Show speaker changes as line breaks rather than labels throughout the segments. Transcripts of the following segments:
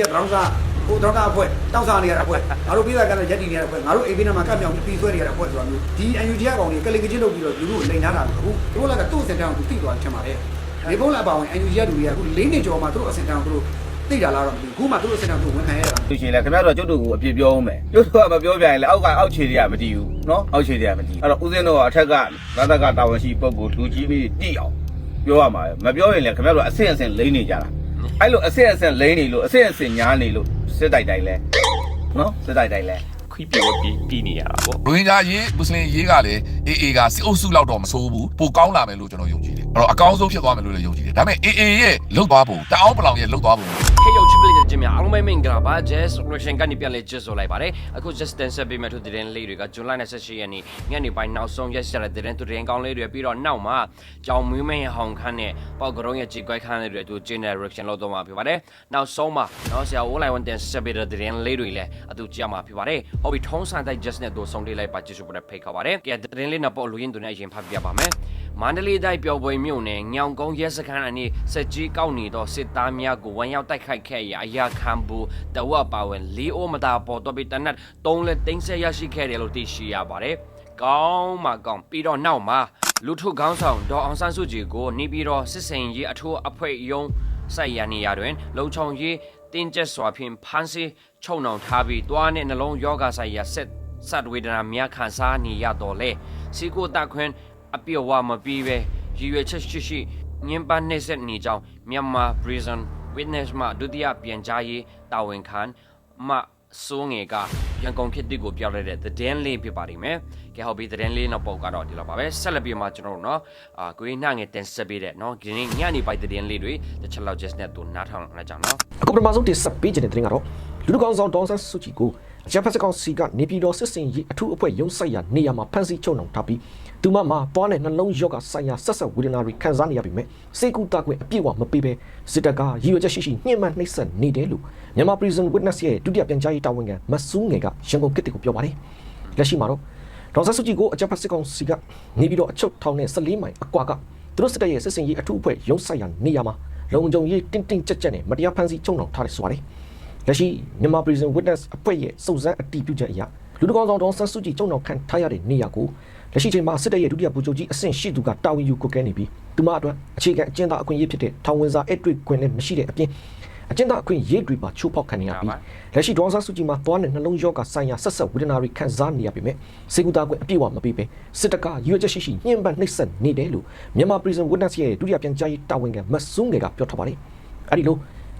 ရဲ့ ground ကဟို ground ကအဖွဲ့တောက်စားနေရတာအဖွဲ့ငါတို့ပြည်သားကလည်းရက်တည်နေရတာအဖွဲ့ငါတို့ AB နံမှာကပ်မြောင်ပြီးပြီးဆွဲနေရတာအဖွဲ့ဆိုတာမျိုးဒီ UNG ကကောင်တွေကလင်ကချင်းလုပ်ပြီးတော့လူတို့လိန်ထားတာအခုတို့ကသူ့စင်တန်းကိုသူသိသွားတယ်ထင်ပါတယ်လေပုံးလာပါဝင် UNG ကလူတွေကအခု၄နှစ်ကျော်မှသူတို့အစင်တန်းကိုသူတို့သိတာလားတော့မသိဘူးခုမှသူတို့အစင်တန်းကိုဝန်ခံရတာ
သူရှင်လဲခင်ဗျားတို့ကျုပ်တို့ကိုအပြစ်ပြောအောင်မယ်ကျုပ်တို့ကမပြောပြရင်လဲအောက်ကအောက်ခြေတွေကမတည်ဘူးနော်အောက်ခြေတွေကမတည်အဲ့တော့ဦးစင်းတို့ကအထက်ကသာသကတာဝန်ရှိပုဂ္ဂိုလ်လူကြီးပြီးတည်အောင်ပြောရမှာမပြောရင်လဲခင်ဗျားတို့အဆင့်အဆင့်လိမ့်နေကြတာ အဲ့လိုအဆင့်အဆင့်လိမ့်နေလို့အဆင့်အဆင့်ညားနေလို့စစ်တိုက်တိုက်လဲနော်စစ်တိုက်တိုက်လဲ
ခွေးပြေပြီးပြီးနေရတာပေါ့
ရိုဟင်ဂျာရေးမွတ်စလင်ရေးကလည်းအေးအေးကစစ်အုပ်စုလောက်တော့မဆိုးဘူးပိုကောင်းလာမယ်လို့ကျွန်တော်ယုံကြည်တယ်အဲ့တော့အကောင်းဆုံးဖြစ်သွားမယ်လို့လည်းယုံကြည်တယ်ဒါပေမဲ့အေးအေးရဲ့လှုပ်သွားပုံတအောင်ပလောင်ရဲ့လှုပ်သွားပုံ
ဟေးယော ချစ်ပလစ်ဂျင်များအားလုံးပဲမင်္ဂလာပါ Jazz Reaction ကနေပြန်လဲကြည့်ဆိုလိုက်ပါတယ်အခု Just Dance ပေးမဲ့သူတည်တဲ့လေးတွေက July 28ရက်နေ့ညနေပိုင်းနောက်ဆုံးရက်ဆက်တဲ့တည်တဲ့သူတည်ကောင်းလေးတွေပြီးတော့နောက်မှာကြောင်မွေးမင်းဟောင်ခန်းနဲ့ပေါကရုံးရဲ့ကြေကွဲခန်းလေးတွေသူကျင်းတဲ့ Reaction လုပ်တော့မှာဖြစ်ပါတယ်နောက်ဆုံးမှာနော်ဆရာဝိုးလိုက်ဝန်တန်ဆက်ပေးတဲ့တည်တဲ့လေးတွေလည်းအတူကြမှာဖြစ်ပါတယ်ဟောပြီးထုံးစံတိုင်း Just နဲ့သူဆုံးလေးလိုက်ပါကြည့်ဆိုဖို့ဖိတ်ခေါ်ပါတယ်ကဲတည်လေးနဲ့ပေါ့လူရင်းသူနဲ့အရင်ဖတ်ပြပါမယ် မန္တလေးတိုင်းပျော်ပွဲမြို့နယ်ညောင်ကုန်းရဲစခန်းအနီးစက်ကြီးကောက်နေသောစစ်သားများကိုဝမ်းရောက်တိုက်ခိုက်ခဲ့ရာအရာခံဘူးတဝက်ပါဝင်လေးအိုးမသာပေါ်တော့ပြီးတနက်သုံးလက်တင်းဆက်ရရှိခဲ့တယ်လို့သိရှိရပါတယ်။ကောင်းမှကောင်းပြီးတော့နောက်မှာလူထုခေါင်းဆောင်ဒေါ်အောင်ဆန်းစုကြည်ကိုနေပြီးတော့စစ်စင်ရေးအထူးအဖွဲ့ယုံစိုက်ရနေရတွင် လုံခြုံရေးတင်းကျပ်စွာဖြင့်ဖမ်းဆီးချုပ်နှောင်ထားပြီးတွားနဲ့နှလုံးယောဂဆိုင်ရာဆက်စတ်ဝေဒနာများခံစားနေရတော့လေစီကိုတက်ခွန်း အပြည့်အဝမပြီးပဲရည်ရွယ်ချက်ရှိရှိညင်ပန်းနေဆက်နေကြောင်းမြန်မာ prison witness မှဒုတိယပြန်ကြားရေးတာဝန်ခံမစိုးငယ်ကရန်ကုန်ခေတ်တစ်ကိုပြောရတဲ့သတင်းလေးဖြစ်ပါလိမ့်မယ်။ကဲဟုတ်ပြီသတင်းလေးနောက်ပုတ်ကတော့ဒီလိုပါပဲဆက်လက်ပြီးမှကျွန်တော်တို့နော်အာကိုင်းနှငယ်တင်ဆက်ပေးတဲ့နော်ဒီနေ့ညနေပိုင်းသတင်းလေးတွေတစ်ချက်လောက် just နဲ့တူနားထောင်လိုက်ကြအောင်နော်
အခုပထမဆုံးတင်ဆက်ပေးခြင်းတဲ့တင်ကတော့လူလူကောင်ဆောင်ဒေါန်ဆန်းစုကြည်ကို အကြမ်းဖက်စကောင်စီကနေပြည်တော်စစ်စင်ရေးအထူးအဖွဲ့ရုံးဆိုင်ရာနေရာမှာဖမ်းဆီးချုပ်နှောင်ထားပြီးသူမမှာပွားနဲ့နှလုံးရောဂါဆိုင်ရာဆက်ဆက်ဝေဒနာတွေခံစားနေရပြီမဲ့စေကူတာကွင်အပြည့်အဝမပေးဘဲစစ်တပ်ကရည်ရွယ်ချက်ရှိရှိညှဉ်းပန်းနှိပ်စက်နေတယ်လို့မြန်မာ Prison Witness ရဲ့ဒုတိယပြန်ကြားရေးတာဝန်ခံမဆူးငယ်ကရန်ကုန်ကစ်တီကိုပြောပါတယ်လက်ရှိမှာတော့ဒေါန်ဆန်းစုကြည်ကိုအကြမ်းဖက်စကောင်စီကနေပြည်တော်အချုပ်ထောင်နဲ့14မိုင်အကွာကသူတို့စစ်တပ်ရဲ့စစ်စင်ရေးအထူးအဖွဲ့ရုံးဆိုင်ရာနေရာမှာလုံခြုံရေးတင်းတင်းကြပ်ကြပ်နဲ့မတရားဖမ်းဆီးချုပ်နှောင်ထားတယ်ဆိုပါတယ် လက်ရှိမြန်မာ Prison Witness အဖွဲ့ရဲ့စုံစမ်းအတည်ပြုချက်အရလူတကောင်ဆောင်တော်ဆန်းစုကြည်ကျုံတော်ခံထားရတဲ့နေရာကိုလက်ရှိချိန်မှာစစ်တပ်ရဲ့ဒုတိယဗိုလ်ချုပ်ကြီးအဆင့်ရှိသူကတာဝန်ယူကိုကဲနေပြီးသူမအတွက်အခြေခံအကျဉ်းသားအခွင့်အရေးဖြစ်တဲ့ထောင်ဝင်စာအဲ့တွေ့ခွင့်လည်းမရှိတဲ့အပြင်အကျဉ်းသားအခွင့်အရေးတွေပါချိုးဖောက်ခံနေရပြီးလက်ရှိဒေါ်ဆန်းစုကြည်မှာသွားတဲ့နှလုံးရောဂါဆိုင်ရာဆက်ဆက်ဝေဒနာတွေခံစားနေရပေမဲ့စေကူတာကွင့်အပြည့်အဝမပေးပဲစစ်တပ်ကရွေးချက်ရှိရှိညှဉ်းပန်းနှိပ်စက်နေတယ်လို့မြန်မာ Prison Witness ရဲ့ဒုတိယပြန်ကြားရေးတာဝန်ခံမတ်ဆုငယ်ကပြောထားပါတယ်အဲ့ဒီလို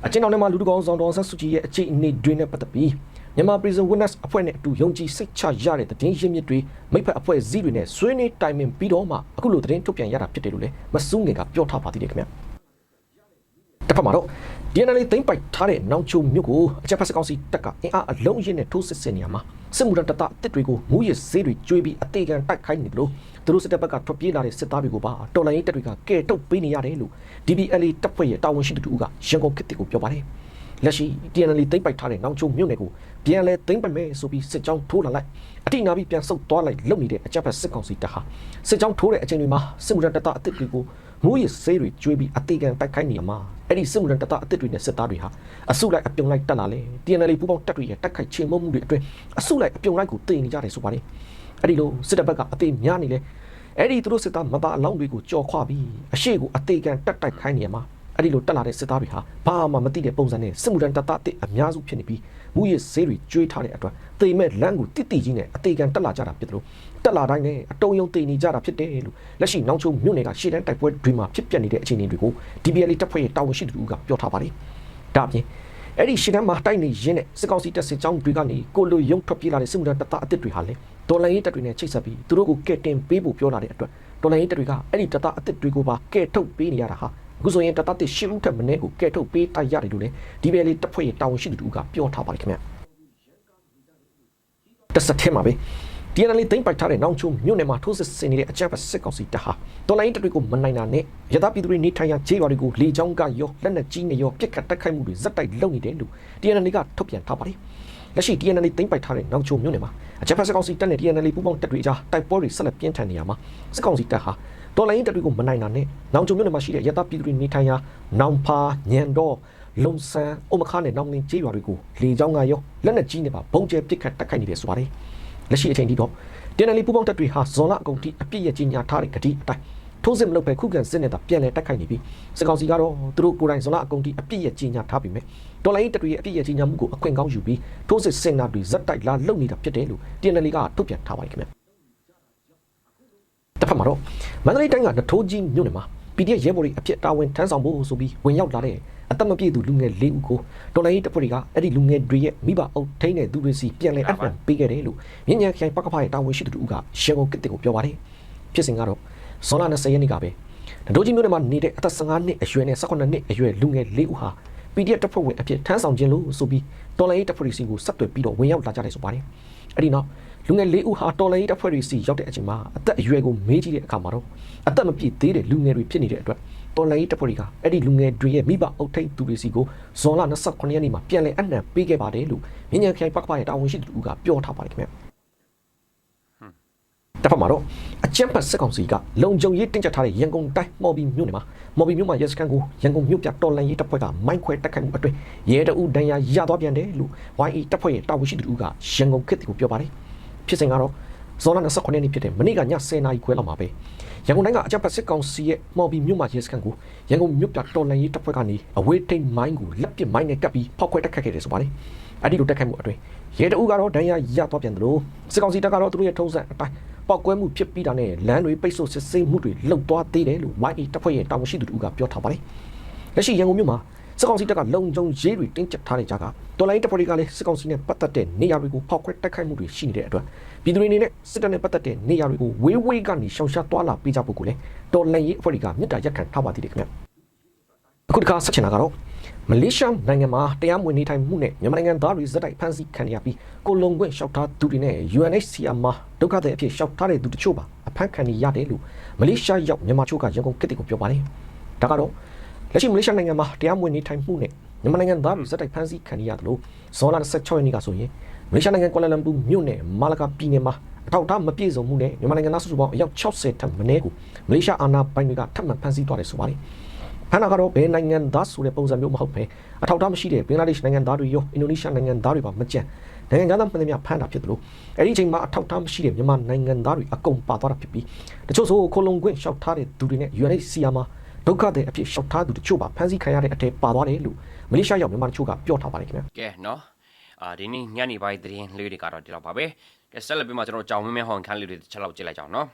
အကျဉ်းထောင်ထဲမှာလူတကောင်ဆောင်တော်ဆန်းစုကြည်ရဲ့အခြေအနေတွေနဲ့ပတ်သက်ပြီးမြန်မာ Prison Witness အဖွဲ့နဲ့အတူယုံကြည်စိတ်ချရတဲ့သတင်းရင်းမြစ်တွေမိဖက်အဖွဲ့အစည်းတွေနဲ့ဆွေးနွေးတိုင်ပင်ပြီးတော့မှအခုလိုသတင်းထုတ်ပြန်ရတာဖြစ်တယ်လို့လည်းမဆူးငယ်ကပြောထားပါသေးတယ်ခင်ဗျာတစ်ဖက်မှာတော့ DNL သိမ့်ပိုက်ထားတဲ့နောင်ချုံမြို့ကိုအချက်ဖက်စကောင်စီတက်ကအင်အားအလုံးရင်းနဲ့ထိုးစစ်ဆင်နေရမှာစစ်မှုထမ်းတပ်သားအစ်စ်တွေကိုမူရစ်ဆေးတွေကျွေးပြီးအသေးခံတိုက်ခိုင်းနေတယ်လို့သူတို့စစ်တပ်ဘက်ကထွက်ပြေးလာတဲ့စစ်သားတွေကိုပါတော်လိုင်းရေးတပ်တွေကကဲထုတ်ပေးနေရတယ်လို့ DBLA တပ်ဖွဲ့ရဲ့တာဝန်ရှိသူတို့ကရန်ကုန်ခေတ်ကိုပြောပါတယ်လက်ရှိ DNL သိမ့်ပိုက်ထားတဲ့နောင်ချုံမြို့နယ်ကိုပြန်လဲသိမ့်ပိုက်မယ်ဆိုပြီးစစ်ကြောင်းထိုးလာလိုက်အတိနာပြီးပြန်ဆုတ်သွားလိုက်လုပ်နေတဲ့အချက်ဖက်စစ်ကောင်စီတပ်ဟာစစ်ကြောင်းထိုးတဲ့အချိန်တွေမှာစစ်မှုထမ်းတပ်သားအစ်စ်တွေကိုမူရစ်ဆေးတွေကျွေးပြီးအသေးခံတိုက်ခိုင်းနေရမှာ အဲ့ဒီစစ်မှုထမ်းတပ်သားအစ်စ်တွေနဲ့စစ်သားတွေဟာအစုလိုက်အပြုံလိုက်တက်လာလေ TNL ပူးပေါင်းတပ်တွေရဲ့တက်ခိုက်ချေမှုန်းမှုတွေအတွင်းအစုလိုက်အပြုံလိုက်ကိုတည်နေကြတယ်ဆိုပါတယ်အဲ့ဒီလိုစစ်တပ်ဘက်ကအသေးများနေလေအဲ့ဒီသူတို့စစ်သားမသားအလောင်းတွေကိုကြော်ခွပြီးအရှိကိုအသေးခံတက်တိုက်ခိုင်းနေရမှာအဲ့ဒီလိုတက်လာတဲ့စစ်သားတွေဟာဘာမှမသိတဲ့ပုံစံနဲ့စစ်မှုထမ်းတပ်သားအစ်စ်အများစုဖြစ်နေပြီးမူရစ်ဆေးတွေကျွေးထားတဲ့အတွက်တိမ်မဲ့လမ်းကိုတိတိကြီးနဲ့အသေးခံတက်လာကြတာဖြစ်တယ်လို့ တက်လာတိုင်းနဲ့အတုံယုံတိမ်နေကြတာဖြစ်တယ်လို့လက်ရှိနောက်ချုံမြို့နယ်ကရှေ့တန်းတိုက်ပွဲတွေမှာဖြစ်ပျက်နေတဲ့အခြေအနေတွေကို DBL တပ်ဖွဲ့ရဲ့တာဝန်ရှိသူကပြောထားပါတယ်ဒါအပြင်အဲ့ဒီရှေ့တန်းမှာတိုက်နေရင်းနဲ့စစ်ကောင်စီတပ်စစ်ကြောင်းတွေကနေကိုလိုယုံထွက်ပြေးလာတဲ့စစ်မှုထမ်းတပ်သားအစ်စ်တွေဟာလည်းဒေါ်လာရေးတပ်တွေနဲ့ချိတ်ဆက်ပြီးသူတို့ကိုကဲတင်ပေးဖို့ပြောလာတဲ့အတွက်ဒေါ်လာရေးတပ်တွေကအဲ့ဒီတပ်သားအစ်စ်တွေကိုပါကဲထုတ်ပေးနေရတာဟာအခုဆိုရင်တပ်သားတစ်ရှစ်ဦးထက်မနည်းကိုကဲထုတ်ပေးတိုက်ရတယ်လို့လည်း DBL တပ်ဖွဲ့ရဲ့တာဝန်ရှိသူကပြောထားပါတယ်ခင်ဗျာတစ်ဆက်ထဲမှာပဲ DNL သိမ့်ပိုက်ထားတဲ့နောင်ချုံမြို့နယ်မှာထိုးစစ်ဆင်နေတဲ့အကြမ်းဖက်စစ်ကောင်စီတပ်ဟာတော်လိုင်းတပ်တွေကိုမနိုင်တာနဲ့ရသပြည်သူတွေနေထိုင်ရာခြေရွာတွေကိုလေကြောင်းကရောလက်နက်ကြီးနဲ့ရောပစ်ခတ်တိုက်ခိုက်မှုတွေဇက်တိုက်လုပ်နေတယ်လို့ DNL ကထုတ်ပြန်ထားပါတယ်လက်ရှိ DNL သိမ့်ပိုက်ထားတဲ့နောင်ချုံမြို့နယ်မှာအကြမ်းဖက်စစ်ကောင်စီတပ်နဲ့ DNL ပူးပေါင်းတပ်တွေကြားတိုက်ပွဲတွေဆက်လက်ပြင်းထန်နေရမှာစစ်ကောင်စီတပ်ဟာတော်လိုင်းတပ်တွေကိုမနိုင်တာနဲ့နောင်ချုံမြို့နယ်မှာရှိတဲ့ရသပြည်သူတွေနေထိုင်ရာနောင်ဖာညံတော်လုံဆန်အုံမခါနဲ့နောင်လင်းကြေးရွာတွေကိုလေကြောင်းကရောလက်နက်ကြီးနဲ့ပါဘုံကျဲပစ်ခတ်တိုက်ခိုက်နေတယ်ဆိုပါတယ် လက်ရှိအချိန်ထိတော့တင်နယ်လီပူပေါင်းတပ်တွေဟာဇွန်လအကုန်ထိအပြည့်ရဲ့ကြီးညာထားတဲ့ဂတိအတိုင်းထိုးစစ်မလုပ်ပဲခုခံစစ်နဲ့တာပြန်လဲတိုက်ခိုက်နေပြီးစစ်ကောင်စီကတော့သူတို့ကိုယ်တိုင်ဇွန်လအကုန်ထိအပြည့်ရဲ့ကြီးညာထားပြီးမြဲတော်လိုင်းတပ်တွေရဲ့အပြည့်ရဲ့ကြီးညာမှုကိုအခွင့်ကောင်းယူပြီးထိုးစစ်စင်နာတွေဇက်တိုက်လာလုပ်နေတာဖြစ်တယ်လို့တင်နယ်လီကထုတ်ပြန်ထားပါတယ်ခင်ဗျတစ်ဖက်မှာတော့မန္တလေးတိုင်းကနထိုးကြီးမြို့နယ်မှာ PDF ရဲဘော်တွေအဖြစ်တာဝန်ထမ်းဆောင်ဖို့ဆိုပြီးဝင်ရောက်လာတဲ့ အသက်မပြည့်သူလူငယ်၄ဦးကိုတော်လိုင်းတပ်ဖွဲ့တွေကအဲ့ဒီလူငယ်တွေရဲ့မိဘအုပ်ထိန်းတဲ့သူတွေစီပြန်လည်အနှံပေးခဲ့တယ်လို့မြင်းညံခိုင်ပကဖရဲ့တာဝန်ရှိသူတို့ကရှယ်ကုန်ကစ်တင်ကိုပြောပါတယ်ဖြစ်စဉ်ကတော့ဇွန်လ20ရက်နေ့ကပဲနထိုးကြီးမြို့နယ်မှာနေတဲ့အသက်15နှစ်အရွယ်နဲ့18နှစ်အရွယ်လူငယ်၄ဦးဟာ PDF တပ်ဖွဲ့ဝင်အဖြစ်ထမ်းဆောင်ခြင်းလို့ဆိုပြီးတော်လိုင်းတပ်ဖွဲ့တွေစီကိုဆက်သွယ်ပြီးတော့ဝင်ရောက်လာကြတယ်ဆိုပါတယ်အဲ့ဒီနောက်လူငယ်၄ဦးဟာတော်လိုင်းတပ်ဖွဲ့တွေစီရောက်တဲ့အချိန်မှာအသက်အရွယ်ကိုမေးကြည့်တဲ့အခါမှာတော့အသက်မပြည့်သေးတဲ့လူငယ်တွေဖြစ်နေတဲ့အတွက် တော်လိုင်းတပ်ဖွဲ့တွေကအဲ့ဒီလူငယ်တွေရဲ့မိဘအုပ်ထိပ်သူတွေစီကိုဇွန်လ28ရက်နေ့မှာပြန်လည်အနှံပေးခဲ့ပါတယ်လို့မြင်းညံခိုင်ပကပရဲ့တာဝန်ရှိသူကပြောထားပါတယ်ခင်ဗျာတစ်ဖက်မှာတော့အကြမ်းဖက်စစ်ကောင်စီကလုံခြုံရေးတင်းကျပ်ထားတဲ့ရန်ကုန်တိုင်းမော်ဘီမြို့နယ်မှာမော်ဘီမြို့မှာရဲစခန်းကိုရန်ကုန်မြို့ပြတော်လန်ရေးတပ်ဖွဲ့ကမိုင်းခွဲတိုက်ခိုက်မှုအတွင်းရဲတအုပ်ဒဏ်ရာရသွားပြန်တယ်လို့ YE တပ်ဖွဲ့ရဲ့တာဝန်ရှိသူကရန်ကုန်ခေတ်ကိုပြောပါတယ်ဖြစ်စဉ်ကတော့ဇွန်လ29ရက်နေ့ဖြစ်တဲ့မနေ့ကည10:00နာရီခွဲလောက်မှာပဲ ရန်ကုန်တိုင်းကအကြမ်းဖက်စစ်ကောင်စီရဲ့မော်ဘီမြို့မှာရဲစခန်းကိုရန်ကုန်မြို့ပြတော်လန်ရေးတပ်ဖွဲ့ကနေအဝေးထိန်မိုင်းကိုလက်ပစ်မိုင်းနဲ့ကပ်ပြီးဖောက်ခွဲတိုက်ခိုက်ခဲ့တယ်ဆိုပါတယ်အဲ့ဒီလိုတိုက်ခိုက်မှုအတွင်းရဲတအုပ်ကတော့ဒဏ်ရာရသွားပြန်တယ်လို့စစ်ကောင်စီတပ်ကတော့သူတို့ရဲ့ထုံးစံအတိုင်းပောက်ကွဲမှုဖြစ်ပြီးတာနဲ့လမ်းတွေပိတ်ဆို့စစ်ဆေးမှုတွေလှုပ်သွားသေးတယ်လို့ YE တပ်ဖွဲ့ရဲ့တာဝန်ရှိသူတို့ကပြောထားပါတယ်လက်ရှိရန်ကုန်မြို့မှာစစ်ကောင်စီတပ်ကလုံခြုံရေးတွေတင်းကျပ်ထားတဲ့ကြားကတော်လိုင်းတပ်ဖွဲ့တွေကလည်းစစ်ကောင်စီနဲ့ပတ်သက်တဲ့နေရာတွေကိုဖောက်ခွဲတိုက်ခိုက်မှုတွေရှိနေတဲ့အတွက် ပြည်သူတွေအနေနဲ့စစ်တပ်နဲ့ပတ်သက်တဲ့နေရာတွေကိုဝေးဝေးကနေရှောင်ရှားသွားလာပေးကြဖို့ကိုလည်းတော်လိုင်းရေးအဖွဲ့တွေကမြစ်တာရက်ခံထားပါသေးတယ်ခင်ဗျအခုတစ်ခါဆက်ချင်တာကတော့မလေးရှားနိုင်ငံမှာတရားမဝင်နေထိုင်မှုနဲ့မြန်မာနိုင်ငံသားတွေဇက်တိုက်ဖမ်းဆီးခံရပြီးကိုလုံခွင့်လျှောက်ထားသူတွေနဲ့ UNHCR မှာဒုက္ခသည်အဖြစ်လျှောက်ထားတဲ့သူတချို့ပါအဖမ်းခံရရတယ်လို့မလေးရှားရောက်မြန်မာချို့ကရန်ကုန်ကစ်တီကိုပြောပါတယ်ဒါကတော့လက်ရှိမလေးရှားနိုင်ငံမှာတရားမဝင်နေထိုင်မှုနဲ့မြန်မာနိုင်ငံသားတွေစက်တိုက်ဖမ်းဆီးခံရတယ်လို့ဇွန်လ16ရက်နေ့ကဆိုရင် မလေးရှားနိုင်ငံကွာလာလမ်ပူမြို့နယ်မာလာကာပြည်နယ်မှာအထောက်အထားမပြည့်စုံမှုနဲ့မြန်မာနိုင်ငံသားစုစုပေါင်းအယောက်60ထက်မနည်းကိုမလေးရှားအာဏာပိုင်တွေကထပ်မံဖမ်းဆီးသွားတယ်ဆိုပါတယ်။ဖမ်းတာကတော့ဘယ်နိုင်ငံသားဆိုတဲ့ပုံစံမျိုးမဟုတ်ပဲအထောက်အထားမရှိတဲ့ဘင်္ဂလားဒေ့ရှ်နိုင်ငံသားတွေရောအင်ဒိုနီးရှားနိုင်ငံသားတွေပါမကြံနိုင်ငံသားမှန်သမျှဖမ်းတာဖြစ်တယ်လို့အဲ့ဒီအချိန်မှာအထောက်အထားမရှိတဲ့မြန်မာနိုင်ငံသားတွေအကုန်ပါသွားတာဖြစ်ပြီးတချို့ဆိုခိုလုံခွင့်လျှောက်ထားတဲ့သူတွေနဲ့ UNHCR မှာဒုက္ခတွေအဖြစ်ရှောက်ထားသူတချို့ပါဖမ်းဆီးခံရတဲ့အထက်ပါသွားတယ်လို့မလေးရှားရောက်မြန်မာတချို့ကပြောထားပါတယ်ခင်ဗျာ
ကဲနော် အာဒီနေ့ညနေပိုင်းသတင်းလေးတွေကတော့ဒီလောက်ပါပဲကဲဆက်လက်ပြီးမှကျွန်တော်ကြောင်မင်းမင်းဟောင်းခန်းလေးတွေတစ်ချက်လောက်ကြည့်လိုက်ကြအောင်နော်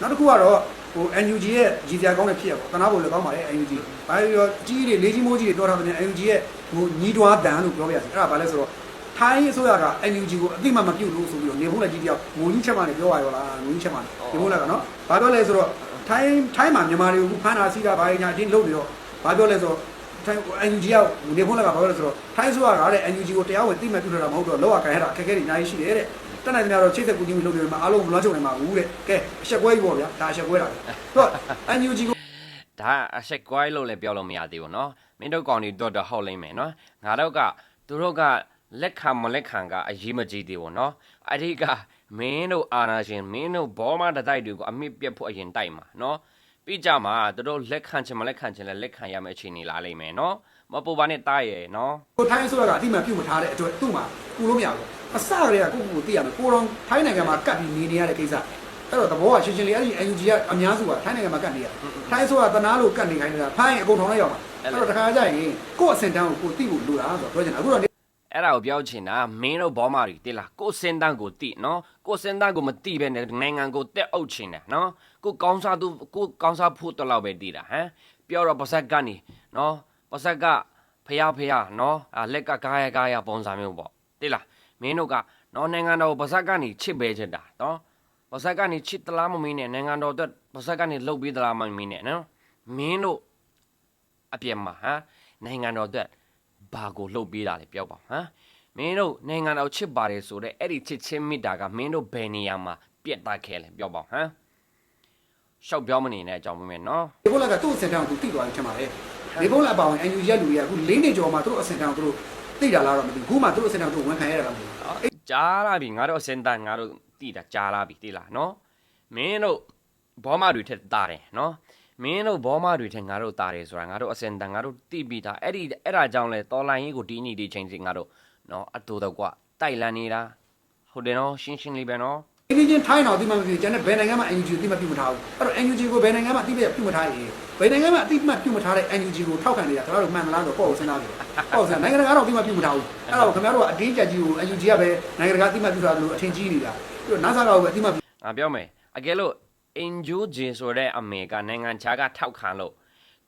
နောက်တစ်ခုကတော့ဟို NUG ရဲ့ရည်စရာကောင်းတဲ့ဖြစ်ရပေါ့တနာဖို့လည်းကောင်းပါလေ NUG ဘာလို့ရောကြီးတွေလေးကြီးမိုးကြီးတွေပြောထားတဲ့ NUG ရဲ့ဟိုညီးတွားတန်လို့ပြောပြရစီအဲ့ဒါဘာလဲဆိုတော့ထိုင်းအစိုးရက NUG ကိုအတိမမပြုတ်လို့ဆိုပြီးတော့နေဖို့လည်းကြီးတယောက်ငိုကြီးချက်မှလည်းပြောရရောလားငိုကြီးချက်မှနေဖို့လည်းကနော်ဘာပြောလဲဆိုတော့ထိုင်းထိုင်းမှာမြန်မာတွေကိုဖမ်းတာစီးတာဘာညာအတင်းလုပ်နေတော့ဘာပြောလဲဆိုတော့ ထိုင်းအန်ဂျီယောနေဖုန်းလက်ကဘာလို့လဲဆိုတော့ထိုင်းဆိုရတာတဲ့ NUG ကိုတရားဝင်သိမဲ့ပြုထားတာမဟုတ်တော့လောက်ရကန်ရတာအခက်အခဲတွေအများကြီးရှိတယ်တဲ့တက်နိုင်သမျှတော့ချိတ်ဆက်ကူညီမှုလုပ်နေမှာအားလုံးမလွှမ်းခြုံနိုင်ပါဘူးတဲ့ကဲအချက်ကွဲကြီးပေါ့ဗျာဒါအချက်ကွဲတာလေဆိုတော့ NUG ကို
ဒါအချက်ကွဲလို့လည်းပြောလို့မရသေးဘူးနော်မင်းတို့ကောင်တွေတော့တော့ဟုတ်လိမ့်မယ်နော်ငါတို့ကသူတို့ကလက်ခံမလက်ခံကအရေးမကြီးသေးဘူးနော်အဓိကမင်းတို့အာနာရှင်မင်းတို့ဘောမတတိုက်တွေကိုအမြင့်ပြတ်ဖို့အရင်တိုက်မှာနော် ပြီးကြမှာသူတို့လက်ခံချင်မလက်ခံချင်လဲလက်ခံရမယ့်အခြေအနေလာလိမ့်မယ်နော်မပူပါနဲ့တားရယ်နော်
ကိုထိုင်းဆိုတော့အတိမပြုတ်မထားတဲ့အတွက်သူ့မှာကူလို့မရဘူးအစရတဲ့ကကိုကိုသိရမယ်ကိုတော်ထိုင်းနိုင်ငံမှာကတ်ပြီးနေနေရတဲ့ကိစ္စအဲ့တော့သဘောကရှင်းရှင်းလေးအဲ့ဒီ NGO ကအများစုကထိုင်းနိုင်ငံမှာကတ်နေရထိုင်းဆိုတာတနာလို့ကတ်နေခိုင်းနေတာဖိုင်းအကုန်ထောင်လိုက်ရောက်မှာအဲ့တော့တခါကြရင်ကို့အစင်တန်းကိုကိုသိဖို့လိုတာဆိုတော့ပြောချင်တာအခုတော့
အဲ့ဒါကိုပြောချင်တာမင်းတို့ဘောမာတွေတိလားကိုစင်တန်းကိုတိနော်ကိုစင်တန်းကိုမတိပဲနဲ့နိုင်ငံကိုတက်အုပ်ချင်တယ်နော် ကိုကောင်းစားသူကိုကောင်းစားဖို့တော့လောက်ပဲတိတာဟမ်ပြောတော့ပါဆက်ကနေနော်ပါဆက်ကဖျားဖျားနော်အာလက်ကကားရကားရပုံစံမျိုးပေါ့တိလားမင်းတို့ကနော်နိုင်ငံတော်ပါဆက်ကနေချစ်ပဲချင်တာနော်ပါဆက်ကနေချစ်တလားမမင်းနဲ့နိုင်ငံတော်အတွက်ပါဆက်ကနေလှုပ်ပြီးတလားမမင်းနဲ့နော်မင်းတို့အပြစ်မှာဟမ်နိုင်ငံတော်အတွက်ဘာကိုလှုပ်ပေးတာလဲပြောပါဟမ်မင်းတို့နိုင်ငံတော်ချစ်ပါတယ်ဆိုတော့အဲ့ဒီချစ်ချင်းမိတာကမင်းတို့ဘယ်နေရာမှာပြက်တက်ခဲလဲပြောပါဟမ် ရှောက်ပြောမနေနဲ့အကြောင်းမင်းနော်
ဒီဘုလကသူ့အစင်တန်းကိုသူသိသွားတယ်ထင်ပါတယ်ဒီဘုလအပေါင်း NUG ရဲ့လူတွေကအခု၄နှစ်ကျော်မှသူ့အစင်တန်းကိုသူတို့သိတာလားတော့မသိဘူးခုမှသူ့အစင်တန်းကိုဝန်ခံရတာလားမသိဘူး
ကြားလာပြီငါတို့အစင်တန်ငါတို့တိတာကြားလာပြီတိလားနော်မင်းတို့ဘောမတွေထက်တာတယ်နော်မင်းတို့ဘောမတွေထင်ငါတို့တာတယ်ဆိုတာငါတို့အစင်တန်ငါတို့တိပြီးသားအဲ့ဒီအဲ့ဒါကြောင့်လဲတော်လိုင်းရေးကိုဒီညီဒီချိန်စီငါတို့နော်အတူတော့ကွာတိုက်လန်နေတာဟုတ်တယ်နော်ရှင်းရှင်းလေးပဲနော်
အင်းချင်းထိုင်းတော့အတိမမပြုကျန်တဲ့ဘယ်နိုင်ငံမှာ NUG ကိုအတိမပြုမထားဘူးအဲ့တော့ NUG ကိုဘယ်နိုင်ငံမှာအတိမပြုမထားရင်ဘယ်နိုင်ငံမှာအတိမပြုမထားတဲ့ NUG ကိုထောက်ခံနေတာကျွန်တော်တို့မှန်မလားဆိုတော့ပေါ့ကိုစဉ်းစားကြည့်ပေါ့စဉ်းစားနိုင်ငံတကာတော့အတိမပြုမထားဘူးအဲ့တော့ခင်ဗျားတို့ကအတင်းကြပ်ကြီးကို NUG ကပဲနိုင်ငံတကာအတိမပြုထားတယ်လို့အထင်ကြီးနေတာပြီးတော့ NASA ကပဲအတိမပြု
ငါပြောမယ်အကယ်လို့အင်ဂျိုဂျင်ဆိုတဲ့အမေကနိုင်ငံခြားကထောက်ခံလို့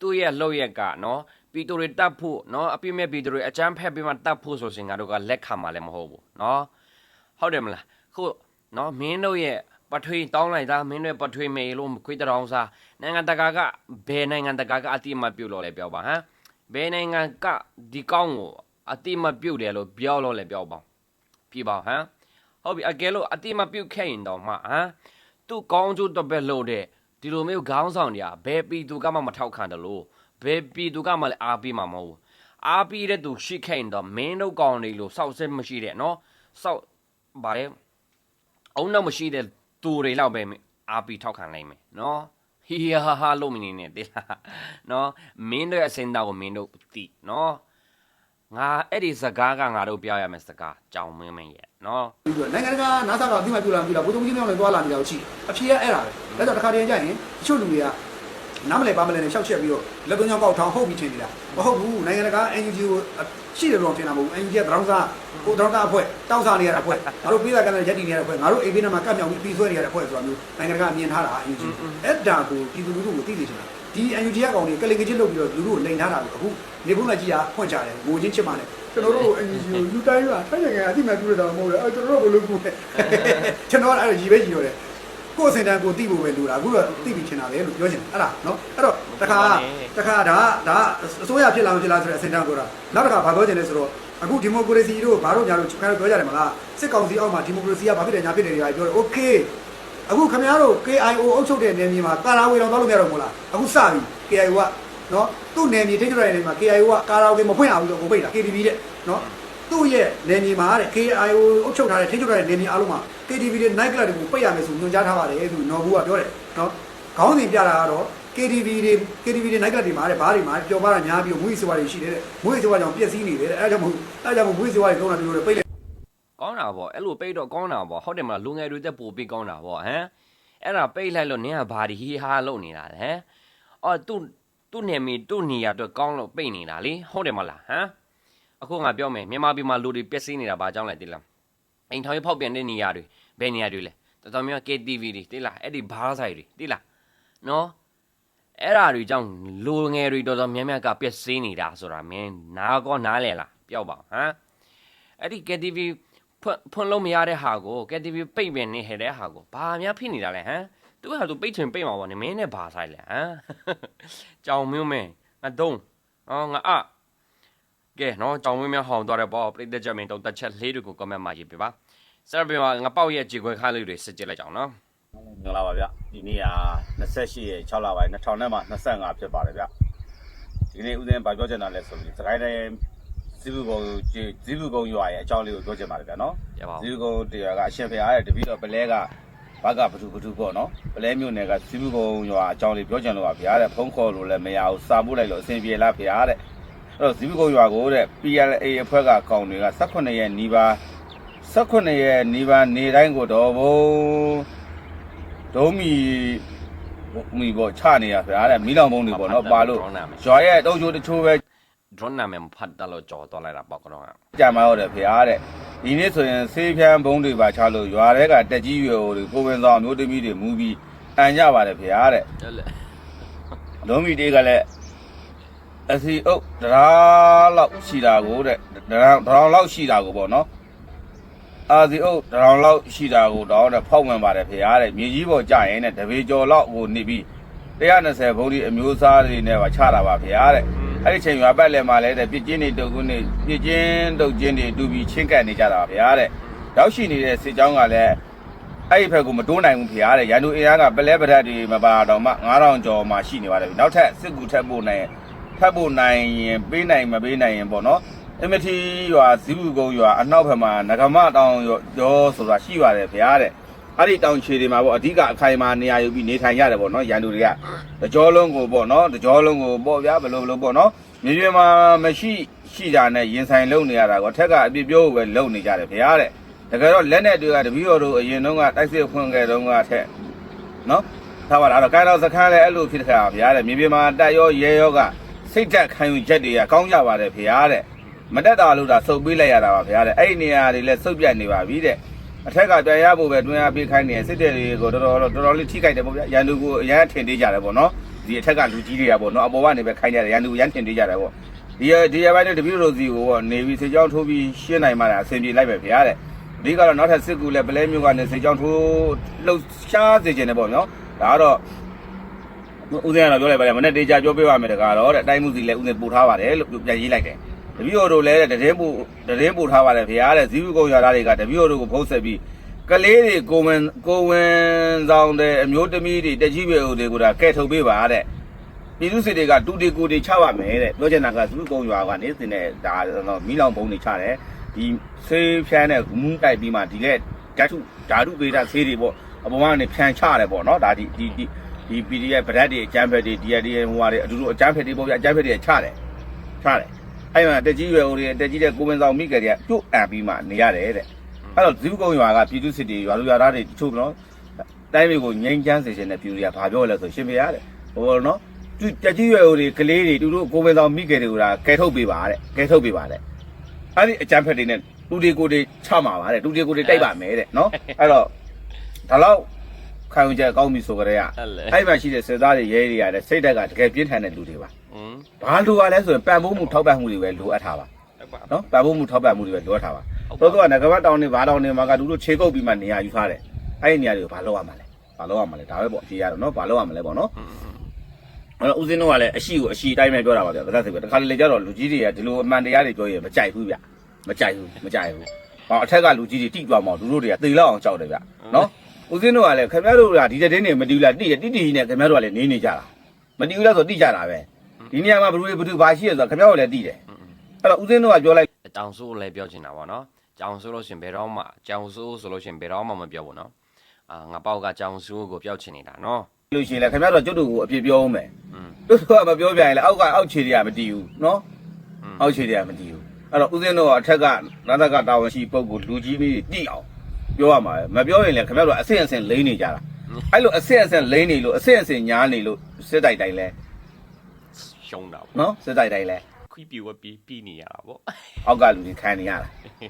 သူ့ရဲ့လှုပ်ရက်ကနော်ပီတိုတွေတတ်ဖို့နော်အပြစ်မဲ့ပီတိုတွေအချမ်းဖက်ပြီးမှတတ်ဖို့ဆိုရင်ငါတို့ကလက်ခံမှာလည်းမဟုတ်ဘူးနော်ဟုတ်တယ်မလားခု နော်မင်းတို့ရဲ့ပထွေးတောင်းလိုက်တာမင်းတို့ရဲ့ပထွေးမေလို့ခွေးတောင်စားနိုင်ငံတကာကဘယ်နိုင်ငံတကာကအတိအမပြုတ်လို့လဲပြောပါဟမ်ဘယ်နိုင်ငံကဒီကောင်းကိုအတိအမပြုတ်တယ်လို့ပြောလို့လဲပြောပါပြပါဟမ်ဟုတ်ပြီအကယ်လို့အတိအမပြုတ်ခဲ့ရင်တော့မှဟမ်သူကောင်းကျိုးတစ်ပက်လို့တဲ့ဒီလိုမျိုးခေါင်းဆောင်တွေကဘယ်ပီသူကမှမထောက်ခံတယ်လို့ဘယ်ပီသူကမှလည်းအားပေးမှာမဟုတ်ဘူးအားပေးတဲ့သူရှိခိုင်တော့မင်းတို့ကောင်းနေလို့စောက်စစ်မရှိတဲ့နော်စောက်ဗါလေ အုံနောက်မရှိတဲ့သူတွေလောက်ပဲအားပေးထောက်ခံနိုင်မယ်နော်ဟီဟာဟာလို့မနေနဲ့တိလားနော်မင်းတို့ရဲ့အစင်သားကိုမင်းတို့သိနော်ငါအဲ့ဒီစကားကငါတို့ပြောရမယ်စကားကြောင်မင်းမင်းရဲ့နော်
ပြီးတော့နိုင်ငံတကာ NASA ကအတိမပြုလာမပြုလာဘုံသုံးချင်းတွေလည်းသွားလာနေတာကိုရှိအဖြေကအဲ့ဒါပဲဒါကြောင့်တစ်ခါတည်းကျရင်တချို့လူတွေက နားမလဲပါမလဲနဲ့ရှောက်ချက်ပြီးတော့လက်သွင်းကြောင်းပေါက်ထောင်ဟုတ်ပြီးထင်နေတာမဟုတ်ဘူးနိုင်ငံတကာ NGO ကိုရှိတယ်လို့ထင်တာမဟုတ်ဘူး NGO ကတောင်းစားကိုတောင်းစားအဖွဲ့တောင်းစားနေရတဲ့အဖွဲ့ငါတို့ပေးတာကလည်းရက်တည်နေရတဲ့အဖွဲ့ငါတို့အိမ်ဘေးနားမှာကပ်မြောင်ပြီးပြီးဆွဲနေရတဲ့အဖွဲ့ဆိုတာမျိုးနိုင်ငံတကာမြင်ထားတာ NGO အဲ့ဒါကိုပြည်သူလူထုကိုသိသိချင်တာဒီ NGO ကကောင်တွေကလင်ကချင်းလုပ်ပြီးတော့လူထုကိုလိန်ထားတာကိုအခုနေဖို့လည်းကြည်ရဖွင့်ကြတယ်ငိုချင်းချစ်မှလည်းကျွန်တော်တို့ NGO လူတိုင်းကထိုင်နိုင်ငံအတိမပြုရတာမဟုတ်ဘူးအဲကျွန်တော်တို့ဘယ်လိုကူလဲကျွန်တော်အဲ့ဒါကြီးပဲကြီးရတယ် ကိုယ်စင်တန်ကိုတိဖို့ပဲလူတာအခုတော့တိပြီးချင်တာပဲလို့ပြောချင်တယ်အဲ့ဒါနော်အဲ့တော့တခါတခါဒါဒါအစိုးရဖြစ်လာမဖြစ်လာဆိုတဲ့အစင်တန်ကိုတာနောက်တစ်ခါဘာပြောချင်လဲဆိုတော့အခုဒီမိုကရေစီတို့ဘာတို့ညာတို့ခင်ဗျားတို့ပြောကြတယ်မလားစစ်ကောင်စီအောက်မှာဒီမိုကရေစီကဘာဖြစ်တယ်ညာဖြစ်တယ်တွေကပြောတယ်โอเคအခုခင်ဗျားတို့ KIO အုပ်ချုပ်တဲ့နေမြေမှာတာရာဝေတော်သွားလို့မရတော့ဘူးလားအခုစပြီ KIO ကနော်သူ့နေမြေထိန်းချုပ်တဲ့နေမှာ KIO ကကာရာအိုကေမဖွင့်အောင်လို့ကိုပိတ်တာ KTV တဲ့နော် သူ့ရဲ့နေမြေမှာတဲ့ KIO အုပ်ချုပ်ထားတဲ့ထိန်းချုပ်ထားတဲ့နေမြေအားလုံးမှာ KTV တွေ night club တွေကိုပိတ်ရမယ်ဆိုညွှန်ကြားထားပါတယ်သူနော်ဘူးကပြောတယ်နော်ခေါင်းစဉ်ပြတာကတော့ KTV တွေ KTV တွေ night club တွေမှာတဲ့ဘားတွေမှာပျော်ပါတာများပြီးမွေးစေဝါတွေရှိတယ်တဲ့မွေးစေဝါကြောင့်ပျက်စီးနေတယ်တဲ့အဲဒါကြောင့်မဟုတ်အဲဒါကြောင့်မွေးစေဝါတွေလုံးတာတို့တွေပိတ်လိုက်
ကောင်းတာပေါ့အဲ့လိုပိတ်တော့ကောင်းတာပေါ့ဟုတ်တယ်မလားလူငယ်တွေတက်ပို့ပြီးကောင်းတာပေါ့ဟမ်အဲ့ဒါပိတ်လိုက်လို့နင်ကဘာဒီဟီဟာလုပ်နေတာလဲဟမ်အော်သူသူ့နေမီသူ့နေရအတွက်ကောင်းလို့ပိတ်နေတာလေဟုတ်တယ်မလားဟမ် အခုငါပြောမယ်မြန်မာပြည်မှာလူတွေပျက်စီးနေတာဘာကြောင့်လဲတိလားအိမ်ထောင်ရေးဖောက်ပြန်တဲ့နေရာတွေဘယ်နေရာတွေလဲတော်တော်များ KTV တွေတိလားအဲ့ဒီဘားဆိုင်တွေတိလားနော်အဲ့ဓာတွေကြောင့်လူငယ်တွေတော်တော်များများကပျက်စီးနေတာဆိုတာမင်းနားကောနားလဲလားပြောပါဟမ်အဲ့ဒီ KTV ဖွင့်ဖွင့်လို့မရတဲ့ဟာကို KTV ပိတ်ပင်နေဟဲ့တဲ့ဟာကိုဘာများဖြစ်နေတာလဲဟမ်သူကသူပိတ်ချင်ပိတ်မှာပေါ့နေမင်းနဲ့ဘာဆိုင်လဲဟမ်ကြောင်မျိုးမင်းငါတုံးအော်ငါအ ကဲနော်ကြောင်မျိုးများဟောင်းသွားတယ်ပေါ့ပြိတ္တချက်မင်းတုံးတက်ချက်လေးတွေကို comment မှာရေးပြပါဆက်ပြီးတော့ငါပေါက်ရဲ့ကြေခွဲခါလေးတွေစစ်ကြည့်လိုက်ကြအောင်နော်
မင်္ဂလာပါဗျဒီနေ့က28ရက်6လပိုင်း2000နဲ့မှ25ဖြစ်ပါတယ်ဗျဒီနေ့ဦးဇင်းဗာပြောချင်တာလဲဆိုပြီးစကိုင်းတိုင်းဇီဘူကုံဇီဘူကုံရွာရဲ့အကြောင်းလေးကိုပြောချင်ပါတယ်ဗျနော်
ရပါ
ဇီ
ဦး
ဘူကုံတရားကအရှင်ဖရာရဲ့တပည့်တော်ပလဲကဘကဘဒုဘဒုပေါ့နော်ပလဲမြို့နယ်ကဇီဘူကုံရွာအကြောင်းလေးပြောချင်လို့ပါဗျာတဲ့ဖုန်းခေါ်လို့လည်းမရဘူးစာပို့လိုက်လို့အဆင်ပြေလားဗျာတဲ့အဲ့ တော့ဇီဘူကုံရွာကိုတဲ့ PLA အဖွဲ့ကကောင်တွေက18ရက်နီးပါး18ရက်နီးပါးနေတိုင်းကိုတော့ဘုံဒုံးမီမီပေါ့ချနေရဗျာတဲ့မီးလောင်ပုံတွေပေါ့နော်ပါလို့ရွာရဲ့တုံးချိုးတချိုးပဲ
drone နာမည်မဖတ်တလို့ကြော်သွားလိုက်တာပေါ့ကတော့
ကြာမဟုတ်တယ်ဗျာတဲ့ဒီနေ့ဆိုရင်ဆေးဖြန်းဘုံတွေပါချလို့ရွာထဲကတက်ကြီးရွယ်တွေကိုဝင်ဆောင်မျိုးသမီးတွေမူပြီးအန်ကြပါတယ်ဗျာတဲ့
တယ်လေ
ဒုံးမီတွေကလည်း အစီအုပ်တရားလောက်ရှိတာကိုတဲ့တရားတရားလောက်ရှိတာကိုပေါ့နော်အာစီအုပ်တရားလောက်ရှိတာကိုတော့တဲ့ဖောက်ဝင်ပါတယ်ဗျာတဲ့မြေကြီးပေါ်ကြရင်တဲ့တပေကျော်လောက်ကိုနေပြီး120ဘုံဒီအမျိုးသားတွေနဲ့ပါချတာပါဗျာတဲ့အဲ့ဒီချိန်ရွာပတ်လည်မှာလည်းတဲ့ပြစ်ကျင်းတွေတုပ်ကွင်းတွေပြစ်ကျင်းတုပ်ကျင်းတွေတူပြီးချင်းကပ်နေကြတာပါဗျာတဲ့ရောက်ရှိနေတဲ့စစ်ကြောင်းကလည်းအဲ့ဒီဘက်ကမတိုးနိုင်ဘူးဗျာတဲ့ရန်သူအင်အားကပလဲပဒတ်တွေမပါတော့မှ9000ကျော်မှရှိနေပါတယ်ဗျနောက်ထပ်စစ်ကူထပ်ဖို့နိုင် ထပ်ဖို့နိုင်ရင်ပေးနိုင်မပေးနိုင်ရင်ပေါ့နော်အမတီရွာဇီဘူးကုန်းရွာအနောက်ဘက်မှာငကမတောင်ရောဆိုတာရှိပါတယ်ဗျာတဲ့အဲ့ဒီတောင်ခြေတွေမှာပေါ့အဓိကအခိုင်အမာနေရာယူပြီးနေထိုင်ရတယ်ပေါ့နော်ရန်သူတွေကတကြောလုံးကိုပေါ့နော်တကြောလုံးကိုပေါ့ဗျာဘယ်လိုဘယ်လိုပေါ့နော်မြေပြင်မှာမရှိရှိတာနဲ့ရင်ဆိုင်လုံနေရတာကောထက်ကအပြစ်ပြောဖို့ပဲလုံနေကြတယ်ဗျာတဲ့တကယ်တော့လက်နဲ့တွေကတပည့်တော်တို့အရင်တုန်းကတိုက်စစ်ဖွင့်ခဲ့တုန်းကထက်နော်ထားပါလားအဲ့တော့ကိုင်းတော်စခန်းလည်းအဲ့လိုဖြစ်ခဲ့တာဗျာတဲ့မြေပြင်မှာတက်ရောရဲရောက စိတ်သက်ခံယူချက်တွေကကောင်းကြပါတယ်ဗျာတဲ့မတက်တာလို့ဒါစုပ်ပေးလိုက်ရတာပါဗျာတဲ့အဲ့ဒီနေရာတွေလည်းစုပ်ပြတ်နေပါပြီတဲ့အထက်ကပြန်ရဖို့ပဲတွင်းအားပေးခိုင်းနေစစ်တဲ့တွေကိုတော်တော်တော်တော်လေးထိခိုက်တယ်ပေါ့ဗျာရန်သူကိုအရန်ထင်သေးကြတယ်ပေါ့နော်ဒီအထက်ကလူကြီးတွေကပေါ့နော်အပေါ်ကနေပဲခိုင်းကြတယ်ရန်သူရန်ထင်သေးကြတယ်ပေါ့ဒီရဒီရပိုင်းနဲ့တပည့်တော်စီကိုပေါ့နေပြီးစေချောင်းထိုးပြီးရှင်းနိုင်မှလည်းအဆင်ပြေလိုက်ပဲဗျာတဲ့အဒီကတော့နောက်ထပ်စစ်ကူလည်းပလဲမျိုးကနေစေချောင်းထိုးလှုပ်ရှားစေခြင်းတယ်ပေါ့နော်ဒါကတော့ ဦးစင်းကတော့ပြောလိုက်ပါတယ်မနေ့တေချာပြောပြပါမယ်တကားတော့တဲ့အတိုင်းမှုစီလည်းဦးစင်းပို့ထားပါတယ်လို့ပြန်ရေးလိုက်တယ်တပည့်တော်တို့လည်းတည်င်းပို့တည်င်းပို့ထားပါတယ်ဗျာတဲ့ဇီဝကုံရသားတွေကတပည့်တော်တို့ကိုဖုံးဆက်ပြီးကလေးတွေကိုဝင်ကိုဝင်ဆောင်တဲ့အမျိုးသမီးတွေတကြီးပဲဦးတွေကိုဒါကဲထုတ်ပေးပါတဲ့ပြည်သူစစ်တွေကတူတီကိုတီချပါမယ်တဲ့ပြောချင်တာကဇီဝကုံရွာကနေစင်တဲ့ဒါမီလောင်ဘုံတွေချတယ်ဒီဆေးဖြန်းတဲ့မူးတိုက်ပြီးမှဒီလက်ဓာတုဓာတုပေတာဆေးတွေပေါ့အပေါ်ကနေဖြန်ချတယ်ပေါ့နော်ဒါဒီဒီ ဒီဒီ PDF ဗဒတ်တွေအကျန်းဖက်တွေ DRD ဟိုဟာတွေအတူတူအကျန်းဖက်တွေပေါ့ဗျအကျန်းဖက်တွေချတယ်ချတယ်အဲ့မှာတက်ကြီးရွယ်ဦးတွေတက်ကြီးတဲ့ကိုဝင်ဆောင်မိကြတဲ့ပြုတ်အံပြီးမှနေရတယ်တဲ့အဲ့တော့ဇီဝကုံရွာကပြည်သူစစ်တွေရွာလူရွာသားတွေတချို့နော်တိုင်းမျိုးကိုငြိမ်းချမ်းစေခြင်းနဲ့ပြည်သူတွေကဘာပြောလဲဆိုရှင်ပြရတယ်ဟိုနော်သူတက်ကြီးရွယ်ဦးတွေကလေးတွေသူတို့ကိုဝင်ဆောင်မိကြတွေကကဲထုတ်ပေးပါတဲ့ကဲထုတ်ပေးပါတဲ့အဲ့ဒီအကြမ်းဖက်တွေနဲ့တူတီကိုတွေချမှာပါတဲ့တူတီကိုတွေတိုက်ပါမယ်တဲ့နော်အဲ့တော့ဒါတော့ ခံယူချက်ကောင်းပြီဆိုကြတဲ့က
အဲ့လေ
အဲ့မှာရှိတဲ့စစ်သားတွေရဲတွေရတယ်စိတ်ဓာတ်ကတကယ်ပြင်းထန်တဲ့လူတွေပါ
อืม
ဘာလိုရလဲဆိုရင်ပံ့ပိုးမှုထောက်ပံ့မှုတွေပဲလိုအပ်တာပါ
ဟုတ်ပါ
နော်ပံ့ပိုးမှုထောက်ပံ့မှုတွေပဲလိုအပ်တာပါသို့တော့ငကဘတ်တောင်းနေဘာတောင်းနေမှာကသူတို့ခြေကုပ်ပြီးမှနေရာယူထားတယ်အဲ့ဒီနေရာတွေကိုဘာလုပ်ရမှာလဲဘာလုပ်ရမှာလဲဒါပဲပေါ့အဖြေရတော့နော်ဘာလုပ်ရမှာလဲပေါ့နော်အဲ့တော့ဦးစင်းတို့ကလည်းအရှိကိုအရှိတိုင်းပဲပြောတာပါဗျာဗသက်စိတ်ပဲတခါလေလေကြတော့လူကြီးတွေကဒီလိုအမှန်တရားတွေပြောရင်မကြိုက်ဘူးဗျမကြိုက်ဘူးမကြိုက်ဘူးဟောအထက်ကလူကြီးတွေတိသွားမှလူတို့တွေကသေလောက်အောင်ကြောက်တယ်ဗျနော် ဦးစင်းတို့ကလည်းခင်ဗျားတို့ကဒီတဲ့တင်းနေမတူလားတိတယ်တိတိနဲ့ခင်ဗျားတို့ကလည်းနေနေကြတာမတူဘူးလားဆိုတိကြတာပဲဒီနေရာမှာဘယ်လိုဘယ်သူဘာရှိရဆိုတော့ခင်ဗျားတို့လည်းတိတယ်အဲ့တော့ဦးစင်းတို့ကပြောလိုက်
တောင်ဆိုးလည်းပြောချင်တာပေါ့နော်ကြောင်ဆိုးလို့ရှရင်ဘယ်တော့မှကြောင်ဆိုးဆိုလို့ရှရင်ဘယ်တော့မှမပြောဘူးနော်အာငါပေါက်ကကြောင်ဆိုးကိုပြောချင်နေတာနော်
လို့ရှိရင်လည်းခင်ဗျားတို့ကကျွတ်တူကိုအပြစ်ပြောအောင်မယ်
อืม
ကျွတ်တူကမပြောပြရင်လည်းအောက်ကအောက်ခြေတွေကမတည်ဘူးနော်အောက်ခြေတွေကမတည်ဘူးအဲ့တော့ဦးစင်းတို့ကအထက်ကနာသကတာဝန်ရှိပုဂ္ဂိုလ်လူကြီးပြီးတည်အောင် ပြောရမှာပဲမပြောရင်လည်းခင်ဗျားတို့ကအဆင့်အဆင့်လိမ့်နေကြတာအဲ့လိုအဆင့်အဆင့်လိမ့်နေလို့အဆင့်အဆင့်ညားနေလို့စစ်တိုက်တိုင်းလဲ
ရှုံးတာပေါ့
နော်စစ်တိုက်တိုင်းလဲ
ခွီးပြဝပြီးပြီးနေရတာပေါ့
အောက်ကလူတွေခံနေရတာ